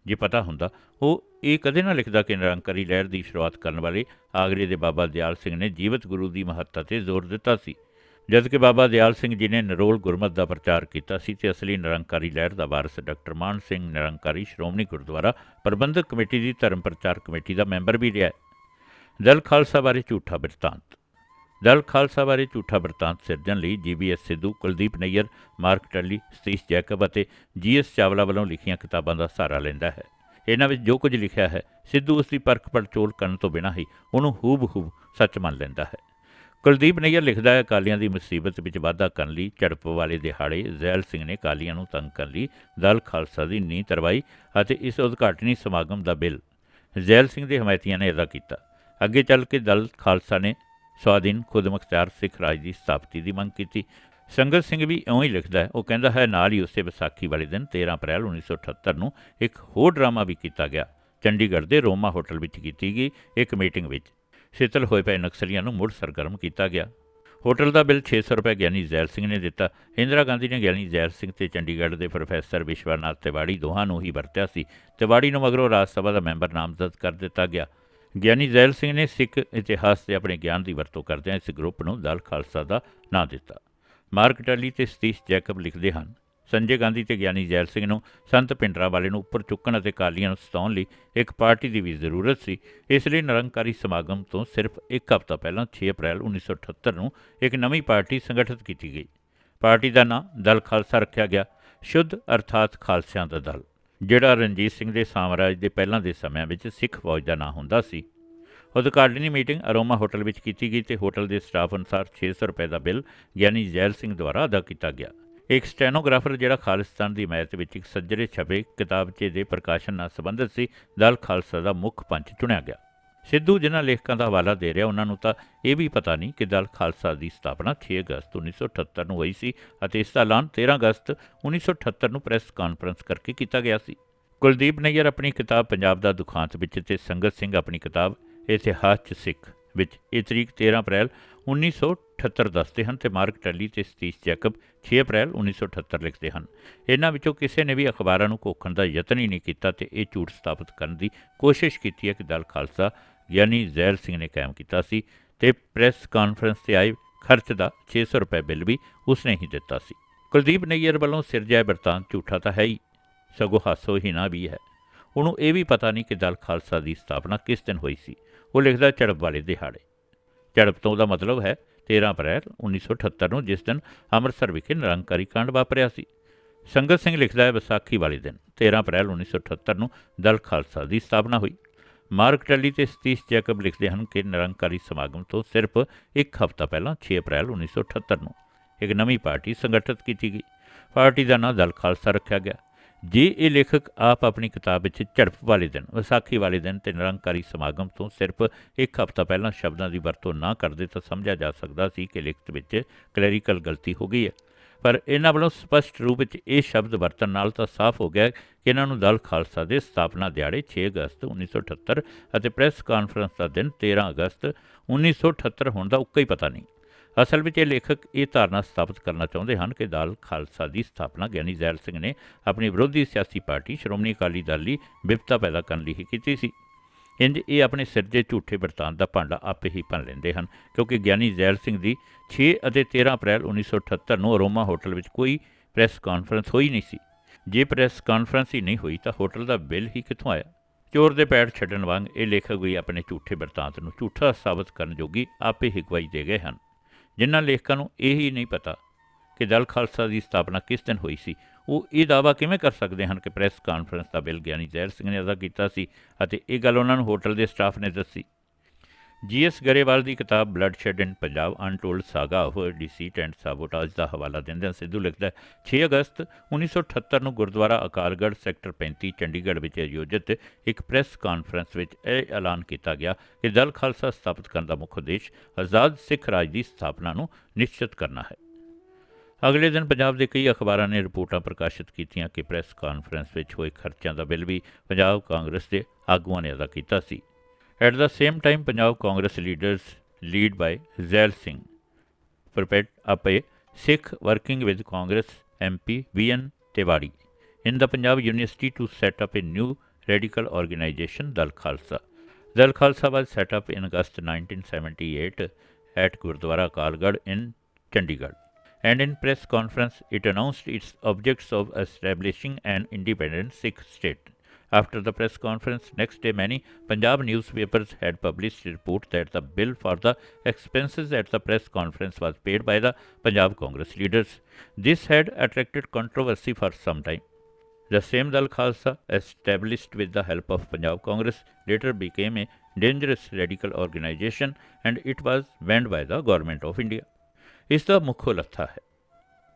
ਜੇ ਪਤਾ ਹੁੰਦਾ, ਉਹ ਇਹ ਕਦੇ ਨਾ ਲਿਖਦਾ ਕਿ ਨਿਰੰਕਾਰੀ ਲਹਿਰ ਦੀ ਸ਼ੁਰੂਆਤ ਕਰਨ ਵਾਲੇ ਆਗਰੇ ਦੇ ਬਾਬਾ ਦਿਆਲ ਸਿੰਘ ਨੇ ਜੀਵਤ ਗੁਰੂ ਦੀ ਮਹੱਤਤਾ ਤੇ ਜ਼ੋਰ ਦਿੱਤਾ ਸੀ। ਜਦ ਕਿ ਬਾਬਾ ਦਿਆਲ ਸਿੰਘ ਜੀ ਨੇ ਨਰੋਲ ਗੁਰਮਤ ਦਾ ਪ੍ਰਚਾਰ ਕੀਤਾ ਸੀ ਤੇ ਅਸਲੀ ਨਿਰੰਕਾਰੀ ਲਹਿਰ ਦਾ ਵਾਰਸ ਡਾਕਟਰ ਮਾਨ ਸਿੰਘ ਨਿਰੰਕਾਰੀ ਸ਼੍ਰੋਮਣੀ ਗੁਰਦੁਆਰਾ ਪ੍ਰਬੰਧਕ ਕਮੇਟੀ ਦੀ ਧਰਮ ਪ੍ਰਚਾਰ ਕਮੇਟੀ ਦਾ ਮੈਂਬਰ ਵੀ ਰਿਹਾ ਦਲ ਖਾਲਸਾ ਬਾਰੇ ਝੂਠਾ ਬਿਰਤਾਂਤ। ਦਲ ਖਾਲਸਾ ਬਾਰੇ ਝੂਠਾ ਬਿਰਤਾਂਤ ਸਿਰਜਣ ਲਈ GBS Sidhu, Kuldip Nayar, Mark Tully, Satish Jacob ਅਤੇ ਜੀਐਸ ਚਾਵਲਾ ਵੱਲੋਂ ਲਿਖੀਆਂ ਕਿਤਾਬਾਂ ਦਾ ਸਹਾਰਾ ਲੈਂਦਾ ਹੈ। ਇਹਨਾਂ ਵਿੱਚ ਜੋ ਕੁਝ ਲਿਖਿਆ ਹੈ, ਸਿੱਧੂ ਉਸ ਦੀ ਪਰਖ ਪੜਚੋਲ ਕਰਨ ਤੋਂ ਬਿਨਾਂ ਹੀ ਉਹਨੂੰ ਹੂਬ-ਹੂਬ ਸੱਚ ਮੰਨ ਲੈਂਦਾ ਹੈ। ਕੁਲਦੀਪ ਨਈਅਰ ਲਿਖਦਾ ਹੈ ਕਾਲੀਆਂ ਦੀ ਮੁਸੀਬਤ ਵਿੱਚ ਵਾਧਾ ਕਰਨ ਲਈ ਝੜਪ ਵਾਲੇ ਦਿਹਾੜੇ ਜ਼ੈਲ ਸਿੰਘ ਨੇ ਕਾਲੀਆਂ ਨੂੰ ਤੰਗ ਕਰਨ ਲਈ ਦਲ ਖਾਲਸਾ ਦੀ ਨੀਂਹ ਤਰਵਾਈ ਅਤੇ ਇਸ ਉਦਘਾਟਨੀ ਸਮਾਗਮ ਦਾ ਬਿੱਲ ਜ਼ੈਲ ਸਿੰਘ ਦੇ ਹਮਾਇਤੀਆਂ ਨੇ ਅਦਾ ਕੀਤਾ। ਅੱਗੇ ਚੱਲ ਕੇ ਦਲ ਖਾਲਸਾ ਨੇ ਸਵਾਧੀਨ ਖੁਦਮੁਖਤਿਆਰ ਸਿੱਖ ਰਾਜ ਦੀ ਸਥਾਪਤੀ ਦੀ ਮੰਗ ਕੀਤੀ। ਸੰਗਤ ਸਿੰਘ ਵੀ ਇਉਂ ਹੀ ਲਿਖਦਾ ਹੈ, ਉਹ ਕਹਿੰਦਾ ਹੈ, ਨਾਲ ਹੀ ਉਸੇ ਵਿਸਾਖੀ ਵਾਲੇ ਦਿਨ 13 ਅਪ੍ਰੈਲ 1978 ਨੂੰ ਇੱਕ ਹੋਰ ਡਰਾਮਾ ਵੀ ਕੀਤਾ ਗਿਆ। ਚੰਡੀਗੜ੍ਹ ਦੇ ਰੋਮਾ ਹੋਟਲ ਵਿੱਚ ਕੀਤੀ ਗਈ ਇੱਕ ਮੀਟਿੰਗ ਵਿੱਚ। ਸਿੱਤਲ ਹੋਏ ਪਏ ਨਕਸਲੀਆਂ ਨੂੰ ਮੁੜ ਸਰਗਰਮ ਕੀਤਾ ਗਿਆ। ਹੋਟਲ ਦਾ ਬਿੱਲ 600 ਰੁਪਏ ਗਿਆਨੀ ਜ਼ੈਲ ਸਿੰਘ ਨੇ ਦਿੱਤਾ। ਇੰਦਰਾ ਗਾਂਧੀ ਨੇ ਗਿਆਨੀ ਜ਼ੈਲ ਸਿੰਘ ਤੇ ਚੰਡੀਗੜ੍ਹ ਦੇ ਪ੍ਰੋਫੈਸਰ ਵਿਸ਼ਵਨਾਥ ਤਿਵਾੜੀ ਦੋਹਾਂ ਨੂੰ ਹੀ ਵਰਤਿਆ ਸੀ। ਤਿਵਾੜੀ ਨੂੰ ਮਗਰੋਂ ਰਾਜ ਸਭਾ ਦਾ ਮੈਂਬਰ ਨਾਮਜ਼ਦ ਕਰ ਦਿੱਤਾ ਗਿਆ। ਗਿਆਨੀ ਜ਼ੈਲ ਸਿੰਘ ਨੇ ਸਿੱਖ ਇਤਿਹਾਸ ਤੇ ਆਪਣੇ ਗਿਆਨ ਦੀ ਵਰਤੋਂ ਕਰਦਿਆਂ ਇਸ ਗਰੁੱਪ ਨੂੰ ਦਲ ਖਾਲਸਾ ਦਾ ਨਾਂ ਦਿੱਤਾ। ਮਾਰਕ ਟਲੀ ਤੇ ਸਤੀਸ਼ ਜੈਕਬ ਲਿਖਦੇ ਹਨ ਸੰਜੇ ਗਾਂਧੀ ਤੇ ਗਿਆਨੀ ਜ਼ੈਲ ਸਿੰਘ ਨੂੰ ਸੰਤ ਪਿੰਡਰਾ ਵਾਲੇ ਨੂੰ ਉੱਪਰ ਚੁੱਕਣ ਅਤੇ ਕਾਲੀਆਂ ਨੂੰ ਸਤਾਉਣ ਲਈ ਇੱਕ ਪਾਰਟੀ ਦੀ ਵੀ ਜ਼ਰੂਰਤ ਸੀ। ਇਸ ਲਈ ਨਿਰੰਕਾਰੀ ਸਮਾਗਮ ਤੋਂ ਸਿਰਫ ਇੱਕ ਹਫ਼ਤਾ ਪਹਿਲਾਂ 6 ਅਪ੍ਰੈਲ 1978 ਨੂੰ ਇੱਕ ਨਵੀਂ ਪਾਰਟੀ ਸੰਗਠਿਤ ਕੀਤੀ ਗਈ। ਪਾਰਟੀ ਦਾ ਨਾਂ ਦਲ ਖਾਲਸਾ ਰੱਖਿਆ ਗਿਆ, ਸ਼ੁੱਧ ਅਰਥਾਤ ਖਾਲਸਿਆਂ ਦਾ ਦਲ, ਜਿਹੜਾ ਰਣਜੀਤ ਸਿੰਘ ਦੇ ਸਾਮਰਾਜ ਦੇ ਪਹਿਲਾਂ ਦੇ ਸਮਿਆਂ ਵਿੱਚ ਸਿੱਖ ਫੌਜ ਦਾ ਨਾਂ ਹੁੰਦਾ ਸੀ। ਉਦਘਾਟਨੀ ਮੀਟਿੰਗ ਅਰੋਮਾ ਹੋਟਲ ਵਿੱਚ ਕੀਤੀ ਗਈ ਤੇ ਹੋਟਲ ਦੇ ਸਟਾਫ ਅਨੁਸਾਰ 600 ਰੁਪਏ ਦਾ ਬਿੱਲ ਗਿਆਨੀ ਜ਼ੈਲ ਸਿੰਘ ਦੁਆਰਾ ਅਦਾ ਕੀਤਾ ਗਿਆ। ਇੱਕ ਸਟੈਨੋਗ੍ਰਾਫਰ ਜਿਹੜਾ ਖਾਲਿਸਤਾਨ ਦੀ ਹਮਾਇਤ ਵਿੱਚ ਇੱਕ ਸੱਜਰੇ ਛਪੇ ਕਿਤਾਬਚੇ ਦੇ ਪ੍ਰਕਾਸ਼ਨ ਨਾਲ ਸੰਬੰਧਿਤ ਸੀ, ਦਲ ਖਾਲਸਾ ਦਾ ਮੁੱਖ ਪੰਚ ਚੁਣਿਆ ਗਿਆ। ਸਿੱਧੂ ਜਿਨ੍ਹਾਂ ਲੇਖਕਾਂ ਦਾ ਹਵਾਲਾ ਦੇ ਰਿਹਾ, ਉਹਨਾਂ ਨੂੰ ਤਾਂ ਇਹ ਵੀ ਪਤਾ ਨਹੀਂ ਕਿ ਦਲ ਖਾਲਸਾ ਦੀ ਸਥਾਪਨਾ 6 ਅਗਸਤ 1978 ਨੂੰ ਹੋਈ ਸੀ ਅਤੇ ਇਸ ਦਾ ਐਲਾਨ 13 ਅਗਸਤ 1978 ਨੂੰ ਪ੍ਰੈਸ ਕਾਨਫਰੰਸ ਕਰਕੇ ਕੀਤਾ ਗਿਆ ਸੀ। ਕੁਲਦੀਪ ਨਈਅਰ ਆਪਣੀ ਕਿਤਾਬ ਪੰਜਾਬ ਦਾ ਦੁਖਾਂਤ ਵਿੱਚ ਤੇ ਸੰਗਤ ਸਿੰਘ ਆਪਣੀ ਕਿਤਾਬ ਇਤਿਹਾਸ 'ਚ ਸਿੱਖ ਵਿੱਚ, ਇਹ ਤਰੀਕ 13 ਅਪ੍ਰੈਲ 1978 ਦੱਸਦੇ ਹਨ ਤੇ ਮਾਰਕ ਟੱਲੀ ਤੇ ਸਤੀਸ਼ ਜੈਕਬ 6 ਅਪ੍ਰੈਲ 1978 ਲਿਖਦੇ ਹਨ। ਇਹਨਾਂ ਵਿੱਚੋਂ ਕਿਸੇ ਨੇ ਵੀ ਅਖਬਾਰਾਂ ਨੂੰ ਕੋਖਣ ਦਾ ਯਤਨ ਹੀ ਨਹੀਂ ਕੀਤਾ ਤੇ ਇਹ ਝੂਠ ਸਥਾਪਿਤ ਕਰਨ ਦੀ ਕੋਸ਼ਿਸ਼ ਕੀਤੀ ਹੈ ਕਿ ਦਲ ਖਾਲਸਾ ਯਾਨੀ ਜ਼ੈਲ ਸਿੰਘ ਨੇ ਕਾਇਮ ਕੀਤਾ ਸੀ ਤੇ ਪ੍ਰੈਸ ਕਾਨਫਰੰਸ ਤੇ ਆਏ ਖਰਚ ਦਾ 600 ਰੁਪਏ ਬਿੱਲ ਵੀ ਉਸਨੇ ਹੀ ਦਿੱਤਾ ਸੀ। ਕੁਲਦੀਪ ਨਈਅਰ ਵੱਲੋਂ ਸਿਰਜਿਆ ਬਿਰਤਾਂਤ ਝੂਠਾ ਤਾਂ ਹੈ ਹੀ, ਸਗੋਂ ਹਾਸੋ ਹੀ ਨਾ ਵੀ ਹੈ। ਉਹਨੂੰ ਇਹ ਵੀ ਪਤਾ ਨਹੀਂ ਕਿ ਦਲ ਖਾਲਸਾ ਦੀ ਸਥਾਪਨਾ ਕਿਸ ਦਿਨ ਹੋਈ ਸੀ। ਉਹ ਲਿਖਦਾ ਝੜਪ ਵਾਲੇ ਦਿਹਾੜੇ। ਝੜਪ ਤੋਂ ਦਾ ਮਤਲਬ ਹੈ 13 ਅਪ੍ਰੈਲ 1978 ਨੂੰ ਜਿਸ ਦਿਨ ਅੰਮ੍ਰਿਤਸਰ ਵਿਖੇ ਨਿਰੰਕਾਰੀ ਕਾਂਡ ਵਾਪਰਿਆ ਸੀ। ਸੰਗਤ ਸਿੰਘ ਲਿਖਦਾ ਹੈ ਵਿਸਾਖੀ ਵਾਲੇ ਦਿਨ 13 ਅਪ੍ਰੈਲ 1978 ਨੂੰ ਦਲ ਖਾਲਸਾ ਦੀ ਸਥਾਪਨਾ ਹੋਈ। ਮਾਰਕ ਟੱਲੀ ਤੇ ਸਤੀਸ਼ ਜੈਕਬ ਲਿਖਦੇ ਹਨ ਕਿ ਨਿਰੰਕਾਰੀ ਸਮਾਗਮ ਤੋਂ ਸਿਰਫ ਇੱਕ ਹਫ਼ਤਾ ਪਹਿਲਾਂ 6 ਅਪ੍ਰੈਲ 1978 ਨੂੰ ਇੱਕ ਨਵੀਂ ਪਾਰਟੀ ਸੰਗਠਿਤ ਕੀਤੀ ਗਈ। ਪਾਰਟੀ ਦਾ ਨਾਂ ਦਲ ਖਾਲਸਾ ਰੱਖਿਆ ਗਿਆ। ਜੇ ਇਹ ਲੇਖਕ ਆਪ ਆਪਣੀ ਕਿਤਾਬ ਵਿੱਚ ਝੜਪ ਵਾਲੇ ਦਿਨ, ਵਿਸਾਖੀ ਵਾਲੇ ਦਿਨ ਤੇ ਨਿਰੰਕਾਰੀ ਸਮਾਗਮ ਤੋਂ ਸਿਰਫ ਇੱਕ ਹਫ਼ਤਾ ਪਹਿਲਾਂ ਸ਼ਬਦਾਂ ਦੀ ਵਰਤੋਂ ਨਾ ਕਰਦੇ ਤਾਂ ਸਮਝਿਆ ਜਾ ਸਕਦਾ ਸੀ ਕਿ ਲਿਖਤ ਵਿੱਚ ਕਲੈਰੀਕਲ ਗਲਤੀ ਹੋ ਗਈ ਹੈ। ਪਰ ਇਹਨਾਂ ਵੱਲੋਂ ਸਪਸ਼ਟ ਰੂਪ ਵਿੱਚ ਇਹ ਸ਼ਬਦ ਵਰਤਣ ਨਾਲ ਤਾਂ ਸਾਫ਼ ਹੋ ਗਿਆ ਕਿ ਇਹਨਾਂ ਨੂੰ ਦਲ ਖਾਲਸਾ ਦੇ ਸਥਾਪਨਾ ਦਿਹਾੜੇ 6 ਅਗਸਤ 1978 ਅਤੇ ਪ੍ਰੈਸ ਕਾਨਫਰੰਸ ਦਾ ਦਿਨ 13 ਅਗਸਤ 1978 ਹੋਣ ਦਾ ਉੱਕਾ ਹੀ ਪਤਾ ਨਹੀਂ। ਅਸਲ ਵਿੱਚ ਇਹ ਲੇਖਕ ਇਹ ਧਾਰਨਾ ਸਥਾਪਿਤ ਕਰਨਾ ਚਾਹੁੰਦੇ ਹਨ ਕਿ ਦਲ ਖਾਲਸਾ ਦੀ ਸਥਾਪਨਾ ਗਿਆਨੀ ਜ਼ੈਲ ਸਿੰਘ ਨੇ ਆਪਣੀ ਵਿਰੋਧੀ ਸਿਆਸੀ ਪਾਰਟੀ ਸ਼੍ਰੋਮਣੀ ਅਕਾਲੀ ਦਲ ਲਈ ਵਿਪਤਾ ਪੈਦਾ ਕਰਨ ਲਈ ਹੀ ਕੀਤੀ ਸੀ। ਇੰਜ ਇਹ ਆਪਣੇ ਸਿਰ ਦੇ ਝੂਠੇ ਵਰਤਾਨ ਦਾ ਭਾਂਡਾ ਆਪੇ ਹੀ ਭੰਨ ਲੈਂਦੇ ਹਨ, ਕਿਉਂਕਿ ਗਿਆਨੀ ਜ਼ੈਲ ਸਿੰਘ ਦੀ 6 ਅਤੇ 13 ਅਪ੍ਰੈਲ 1978 ਨੂੰ ਅਰੋਮਾ ਹੋਟਲ ਵਿੱਚ ਕੋਈ ਪ੍ਰੈਸ ਕਾਨਫਰੰਸ ਹੋਈ ਨਹੀਂ ਸੀ। ਜੇ ਪ੍ਰੈਸ ਕਾਨਫਰੰਸ ਹੀ ਨਹੀਂ ਹੋਈ ਤਾਂ ਹੋਟਲ ਦਾ ਬਿੱਲ ਹੀ ਕਿੱਥੋਂ ਆਇਆ? ਚੋਰ ਦੇ ਪੈਰ ਛੱਡਣ ਵਾਂਗ ਇਹ ਲੇਖਕ ਵੀ ਆਪਣੇ ਝੂਠੇ ਵਰਤਾਂਤ ਨੂੰ ਝੂਠਾ ਸਾਬਤ ਕਰਨ ਜੋਗੀ ਆਪੇ ਹੀ ਗਵਾਹੀ ਦੇ ਗਏ ਹਨ। ਜਿਨ੍ਹਾਂ ਲੇਖਕਾਂ ਨੂੰ ਇਹ ਹੀ ਨਹੀਂ ਪਤਾ ਕਿ ਦਲ ਖਾਲਸਾ ਦੀ ਸਥਾਪਨਾ ਕਿਸ ਦਿਨ ਹੋਈ ਸੀ, ਉਹ ਇਹ ਦਾਅਵਾ ਕਿਵੇਂ ਕਰ ਸਕਦੇ ਹਨ ਕਿ ਪ੍ਰੈਸ ਕਾਨਫਰੰਸ ਦਾ ਬਿੱਲ ਗਿਆਨੀ ਜ਼ਹਿਰ ਸਿੰਘ ਨੇ ਅਦਾ ਕੀਤਾ ਸੀ ਅਤੇ ਇਹ ਗੱਲ ਉਹਨਾਂ ਨੂੰ ਹੋਟਲ ਦੇ ਸਟਾਫ ਨੇ ਦੱਸੀ। ਜੀਐਸ ਗਰੇਵਾਲ ਦੀ ਕਿਤਾਬ bloodshed in Punjab untold saga of deceit and sabotage ਦਾ ਹਵਾਲਾ ਦਿੰਦਿਆਂ ਸਿੱਧੂ ਲਿਖਦਾ ਹੈ 6 ਅਗਸਤ 1978 ਨੂੰ ਗੁਰਦੁਆਰਾ ਅਕਾਲਗੜ੍ਹ ਸੈਕਟਰ 35 ਚੰਡੀਗੜ੍ਹ ਵਿੱਚ ਆਯੋਜਿਤ ਇੱਕ ਪ੍ਰੈਸ ਕਾਨਫਰੰਸ ਵਿੱਚ ਇਹ ਐਲਾਨ ਕੀਤਾ ਗਿਆ ਕਿ ਦਲ ਖਾਲਸਾ ਸਥਾਪਿਤ ਕਰਨ ਦਾ ਮੁੱਖ ਉਦੇਸ਼ ਆਜ਼ਾਦ ਸਿੱਖ ਰਾਜ ਦੀ ਸਥਾਪਨਾ ਨੂੰ ਨਿਸ਼ਚਿਤ ਕਰਨਾ ਹੈ। ਅਗਲੇ ਦਿਨ ਪੰਜਾਬ ਦੇ ਕਈ ਅਖਬਾਰਾਂ ਨੇ ਰਿਪੋਰਟਾਂ ਪ੍ਰਕਾਸ਼ਿਤ ਕੀਤੀਆਂ ਕਿ ਪ੍ਰੈਸ ਕਾਨਫਰੰਸ ਵਿੱਚ ਹੋਏ ਖਰਚਿਆਂ ਦਾ ਬਿੱਲ ਵੀ ਪੰਜਾਬ ਕਾਂਗਰਸ ਦੇ ਆਗੂਆਂ ਨੇ ਅਦਾ ਕੀਤਾ ਸੀ। At the same time, Punjab Congress leaders, led by Zail Singh, prepared up a Sikh working with Congress MP V.N. Tewari in the Punjab University to set up a new radical organization, Dal Khalsa. Dal Khalsa was set up in August 1978 at Gurdwara Kalgad in Chandigarh. And in press conference, it announced its objects of establishing an independent Sikh state. After the press conference next day, many Punjab newspapers had published a report that the bill for the expenses at the press conference was paid by the Punjab Congress leaders. This had attracted controversy for some time. The same Dal Khalsa, established with the help of Punjab Congress, later became a dangerous radical organization and it was banned by the government of India. Is the Mukholatha hai.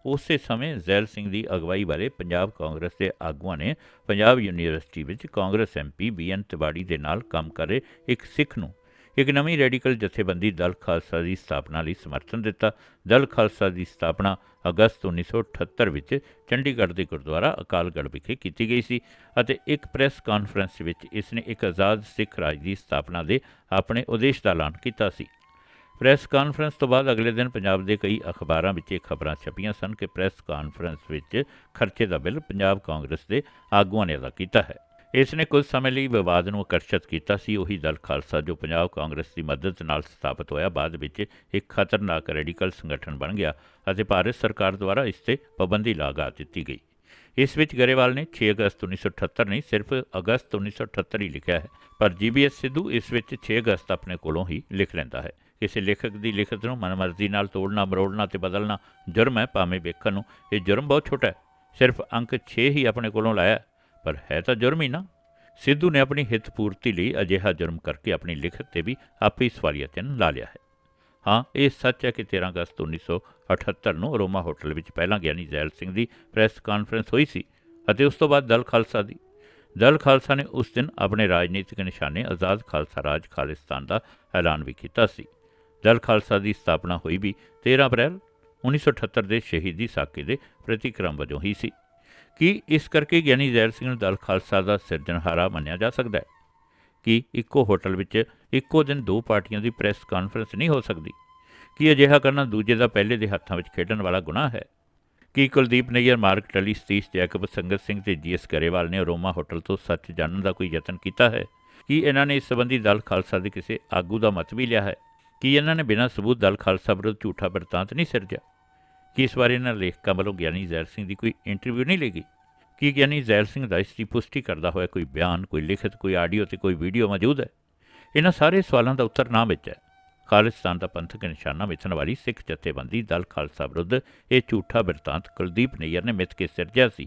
ਉਸੇ ਸਮੇਂ ਜ਼ੈਲ ਸਿੰਘ ਦੀ ਅਗਵਾਈ ਬਾਰੇ ਪੰਜਾਬ ਕਾਂਗਰਸ ਦੇ ਆਗੂਆਂ ਨੇ Punjab university ਵਿੱਚ Congress MP BN Tiwari ਦੇ ਨਾਲ ਕੰਮ ਕਰ ਰਹੇ ਇੱਕ ਸਿੱਖ ਨੂੰ ਇੱਕ ਨਵੀਂ ਰੈਡੀਕਲ ਜਥੇਬੰਦੀ ਦਲ ਖਾਲਸਾ ਦੀ ਸਥਾਪਨਾ ਲਈ ਸਮਰਥਨ ਦਿੱਤਾ। ਦਲ ਖਾਲਸਾ ਦੀ ਸਥਾਪਨਾ ਅਗਸਤ 1978 ਵਿੱਚ ਚੰਡੀਗੜ੍ਹ ਦੇ ਗੁਰਦੁਆਰਾ ਅਕਾਲਗੜ੍ਹ ਵਿਖੇ ਕੀਤੀ ਗਈ ਸੀ ਅਤੇ ਇੱਕ ਪ੍ਰੈਸ ਕਾਨਫਰੰਸ ਵਿੱਚ ਇਸ ਨੇ ਇੱਕ ਆਜ਼ਾਦ ਸਿੱਖ ਰਾਜ ਦੀ ਸਥਾਪਨਾ ਦੇ ਆਪਣੇ ਉਦੇਸ਼ ਦਾ ਐਲਾਨ ਕੀਤਾ ਸੀ। ਪ੍ਰੈਸ ਕਾਨਫਰੰਸ ਤੋਂ ਬਾਅਦ ਅਗਲੇ ਦਿਨ ਪੰਜਾਬ ਦੇ ਕਈ ਅਖਬਾਰਾਂ ਵਿੱਚ ਇਹ ਖਬਰਾਂ ਛਪੀਆਂ ਸਨ ਕਿ ਪ੍ਰੈਸ ਕਾਨਫਰੰਸ ਵਿੱਚ ਖਰਚੇ ਦਾ ਬਿੱਲ ਪੰਜਾਬ ਕਾਂਗਰਸ ਦੇ ਆਗੂਆਂ ਨੇ ਅਦਾ ਕੀਤਾ ਹੈ। ਇਸ ਨੇ ਕੁਝ ਸਮੇਂ ਲਈ ਵਿਵਾਦ ਨੂੰ ਆਕਰਸ਼ਿਤ ਕੀਤਾ ਸੀ। ਉਹੀ ਦਲ ਖਾਲਸਾ ਜੋ ਪੰਜਾਬ ਕਾਂਗਰਸ ਦੀ ਮਦਦ ਨਾਲ ਸਥਾਪਿਤ ਹੋਇਆ, ਬਾਅਦ ਵਿੱਚ ਇੱਕ ਖਤਰਨਾਕ ਰੈਡੀਕਲ ਸੰਗਠਨ ਬਣ ਗਿਆ ਅਤੇ ਭਾਰਤ ਸਰਕਾਰ ਦੁਆਰਾ ਇਸ ਤੇ ਪਾਬੰਦੀ ਲਗਾ ਦਿੱਤੀ ਗਈ। ਇਸ ਵਿੱਚ ਗਰੇਵਾਲ ਨੇ 6 ਅਗਸਤ 1978 ਨਹੀਂ, ਸਿਰਫ ਅਗਸਤ 1978 ਹੀ ਲਿਖਿਆ ਹੈ, ਪਰ ਜੀਬੀਐਸ ਸਿੱਧੂ ਇਸ ਵਿੱਚ 6 ਅਗਸਤ ਆਪਣੇ ਕੋਲੋਂ ਹੀ ਲਿਖ ਲੈਂਦਾ ਹੈ। ਕਿਸੇ ਲੇਖਕ ਦੀ ਲਿਖਤ ਨੂੰ ਮਨਮਰਜ਼ੀ ਨਾਲ ਤੋੜਨਾ, ਮਰੋੜਨਾ ਤੇ ਬਦਲਣਾ ਜੁਰਮ ਹੈ, ਭਾਵੇਂ ਵੇਖਣ ਨੂੰ। ਇਹ ਜੁਰਮ ਬਹੁਤ ਛੋਟਾ ਹੈ। ਸਿਰਫ ਅੰਕ 6 ਹੀ ਆਪਣੇ ਕੋਲੋਂ ਲਾਇਆ ਪਰ ਹੈ ਤਾਂ ਜੁਰਮ ਹੀ ਨਾ। ਸਿੱਧੂ ਨੇ ਆਪਣੀ ਹਿੱਤ ਪੂਰਤੀ ਲਈ ਅਜਿਹਾ ਜੁਰਮ ਕਰਕੇ ਆਪਣੀ ਲਿਖਤ ਤੇ ਵੀ ਆਪੇ ਹੀ ਸਵਾਲੀਆ ਚਿੰਨ੍ਹ ਲਾ ਲਿਆ ਹੈ। ਹਾਂ, ਇਹ ਸੱਚ ਹੈ ਕਿ 13 ਅਗਸਤ 1978 ਨੂੰ ਅਰੋਮਾ ਹੋਟਲ ਵਿੱਚ ਪਹਿਲਾਂ ਗਿਆਨੀ ਜ਼ੈਲ ਸਿੰਘ ਦੀ ਪ੍ਰੈਸ ਕਾਨਫਰੰਸ ਹੋਈ ਸੀ ਅਤੇ ਉਸ ਤੋਂ ਬਾਅਦ ਦਲ ਖਾਲਸਾ ਦੀ। ਦਲ ਖਾਲਸਾ ਨੇ ਉਸ ਦਿਨ ਆਪਣੇ ਰਾਜਨੀਤਿਕ ਨਿਸ਼ਾਨੇ ਆਜ਼ਾਦ ਖਾਲਸਾ ਰਾਜ ਖਾਲਿਸਤਾਨ ਦਾ ਐਲਾਨ ਵੀ ਕੀਤਾ ਸੀ। ਦਲ ਖਾਲਸਾ ਦੀ ਸਥਾਪਨਾ ਹੋਈ ਵੀ 13 ਅਪ੍ਰੈਲ 1978 ਦੇ ਸ਼ਹੀਦੀ ਸਾਕੇ ਦੇ ਪ੍ਰਤੀਕਰਮ ਵਜੋਂ ਹੀ ਸੀ। ਕਿ ਇਸ ਕਰਕੇ ਗਿਆਨੀ ਜ਼ੈਲ ਸਿੰਘ ਨੂੰ ਦਲ ਖਾਲਸਾ ਦਾ ਸਿਰਜਣਹਾਰਾ ਮੰਨਿਆ ਜਾ ਸਕਦਾ ਹੈ? ਕਿ ਇੱਕੋ ਹੋਟਲ ਵਿੱਚ ਇੱਕੋ ਦਿਨ ਦੋ ਪਾਰਟੀਆਂ ਦੀ ਪ੍ਰੈਸ ਕਾਨਫਰੰਸ ਨਹੀਂ ਹੋ ਸਕਦੀ? ਕਿ ਅਜਿਹਾ ਕਰਨਾ ਦੂਜੇ ਦਾ ਪਹਿਲੇ ਦੇ ਹੱਥਾਂ ਵਿੱਚ ਖੇਡਣ ਵਾਲਾ ਗੁਨਾਹ ਹੈ? ਕਿ Kuldip Nayar Mark Tully Satish Jacob, Sangat Singh ਤੇ ਜੀਐਸ ਗਰੇਵਾਲ ਨੇ ਰੋਮਾ ਹੋਟਲ ਤੋਂ ਸੱਚ ਜਾਣਨ ਦਾ ਕੋਈ ਯਤਨ ਕੀਤਾ ਹੈ? ਕਿ ਇਹਨਾਂ ਨੇ ਇਸ ਸੰਬੰਧੀ ਦਲ ਖਾਲਸਾ ਦੇ ਕਿਸੇ ਆਗੂ ਦਾ ਮਤ ਵੀ ਲਿਆ ਹੈ? ਕੀ ਇਹਨਾਂ ਨੇ ਬਿਨਾਂ ਸਬੂਤ ਦਲ ਖਾਲਸਾ ਵਿਰੁੱਧ ਝੂਠਾ ਵਰਤਾਂਤ ਨਹੀਂ ਸਿਰਜਿਆ? ਕਿ ਇਸ ਬਾਰੇ ਇਹਨਾਂ ਲੇਖਕਾਂ ਵੱਲੋਂ ਗਿਆਨੀ ਜ਼ੈਲ ਸਿੰਘ ਦੀ ਕੋਈ ਇੰਟਰਵਿਊ ਨਹੀਂ ਲਈ ਕੀ ਗਿਆਨੀ ਜ਼ੈਲ ਸਿੰਘ ਦਾ ਇਸ ਦੀ ਪੁਸ਼ਟੀ ਕਰਦਾ ਹੋਇਆ ਕੋਈ ਬਿਆਨ, ਕੋਈ ਲਿਖਤ, ਕੋਈ ਆਡੀਓ ਤੇ ਕੋਈ ਵੀਡੀਓ ਮੌਜੂਦ ਹੈ? ਇਹਨਾਂ ਸਾਰੇ ਸਵਾਲਾਂ ਦਾ ਉੱਤਰ ਨਾ ਵਿੱਚ ਹੈ ਖਾਲਿਸਤਾਨ ਦਾ ਪੰਥਕ ਨਿਸ਼ਾਨਾ ਮਿਥਣ ਵਾਲੀ ਸਿੱਖ ਜਥੇਬੰਦੀ ਦਲ ਖਾਲਸਾ ਵਿਰੁੱਧ ਇਹ ਝੂਠਾ ਬਿਰਤਾਂਤ ਕੁਲਦੀਪ ਨਈਅਰ ਨੇ ਮਿੱਥ ਕੇ ਸਿਰਜਿਆ ਸੀ।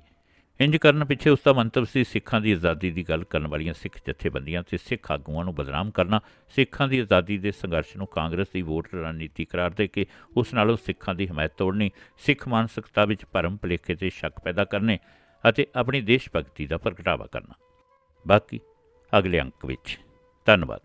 ਇੰਜ ਕਰਨ ਪਿੱਛੇ ਉਸ ਦਾ ਮੰਤਵ ਸੀ ਸਿੱਖਾਂ ਦੀ ਆਜ਼ਾਦੀ ਦੀ ਗੱਲ ਕਰਨ ਵਾਲੀਆਂ ਸਿੱਖ ਜਥੇਬੰਦੀਆਂ ਤੇ ਸਿੱਖ ਆਗੂਆਂ ਨੂੰ ਬਦਨਾਮ ਕਰਨਾ। ਸਿੱਖਾਂ ਦੀ ਆਜ਼ਾਦੀ ਦੇ ਸੰਘਰਸ਼ ਨੂੰ ਕਾਂਗਰਸ ਦੀ ਵੋਟ ਰਣਨੀਤੀ ਕਰਾਰ ਦੇ ਕੇ ਉਸ ਨਾਲੋਂ ਸਿੱਖਾਂ ਦੀ ਹਮਾਇਤ ਤੋੜਨੀ, ਸਿੱਖ ਮਾਨਸਿਕਤਾ ਵਿੱਚ ਭਰਮ ਭੁਲੇਖੇ ਤੇ ਸ਼ੱਕ ਪੈਦਾ ਕਰਨੇ ਅਤੇ ਆਪਣੀ ਦੇਸ਼ ਭਗਤੀ ਦਾ ਪ੍ਰਗਟਾਵਾ ਕਰਨਾ। ਬਾਕੀ ਅਗਲੇ ਅੰਕ ਵਿੱਚ। ਧੰਨਵਾਦ।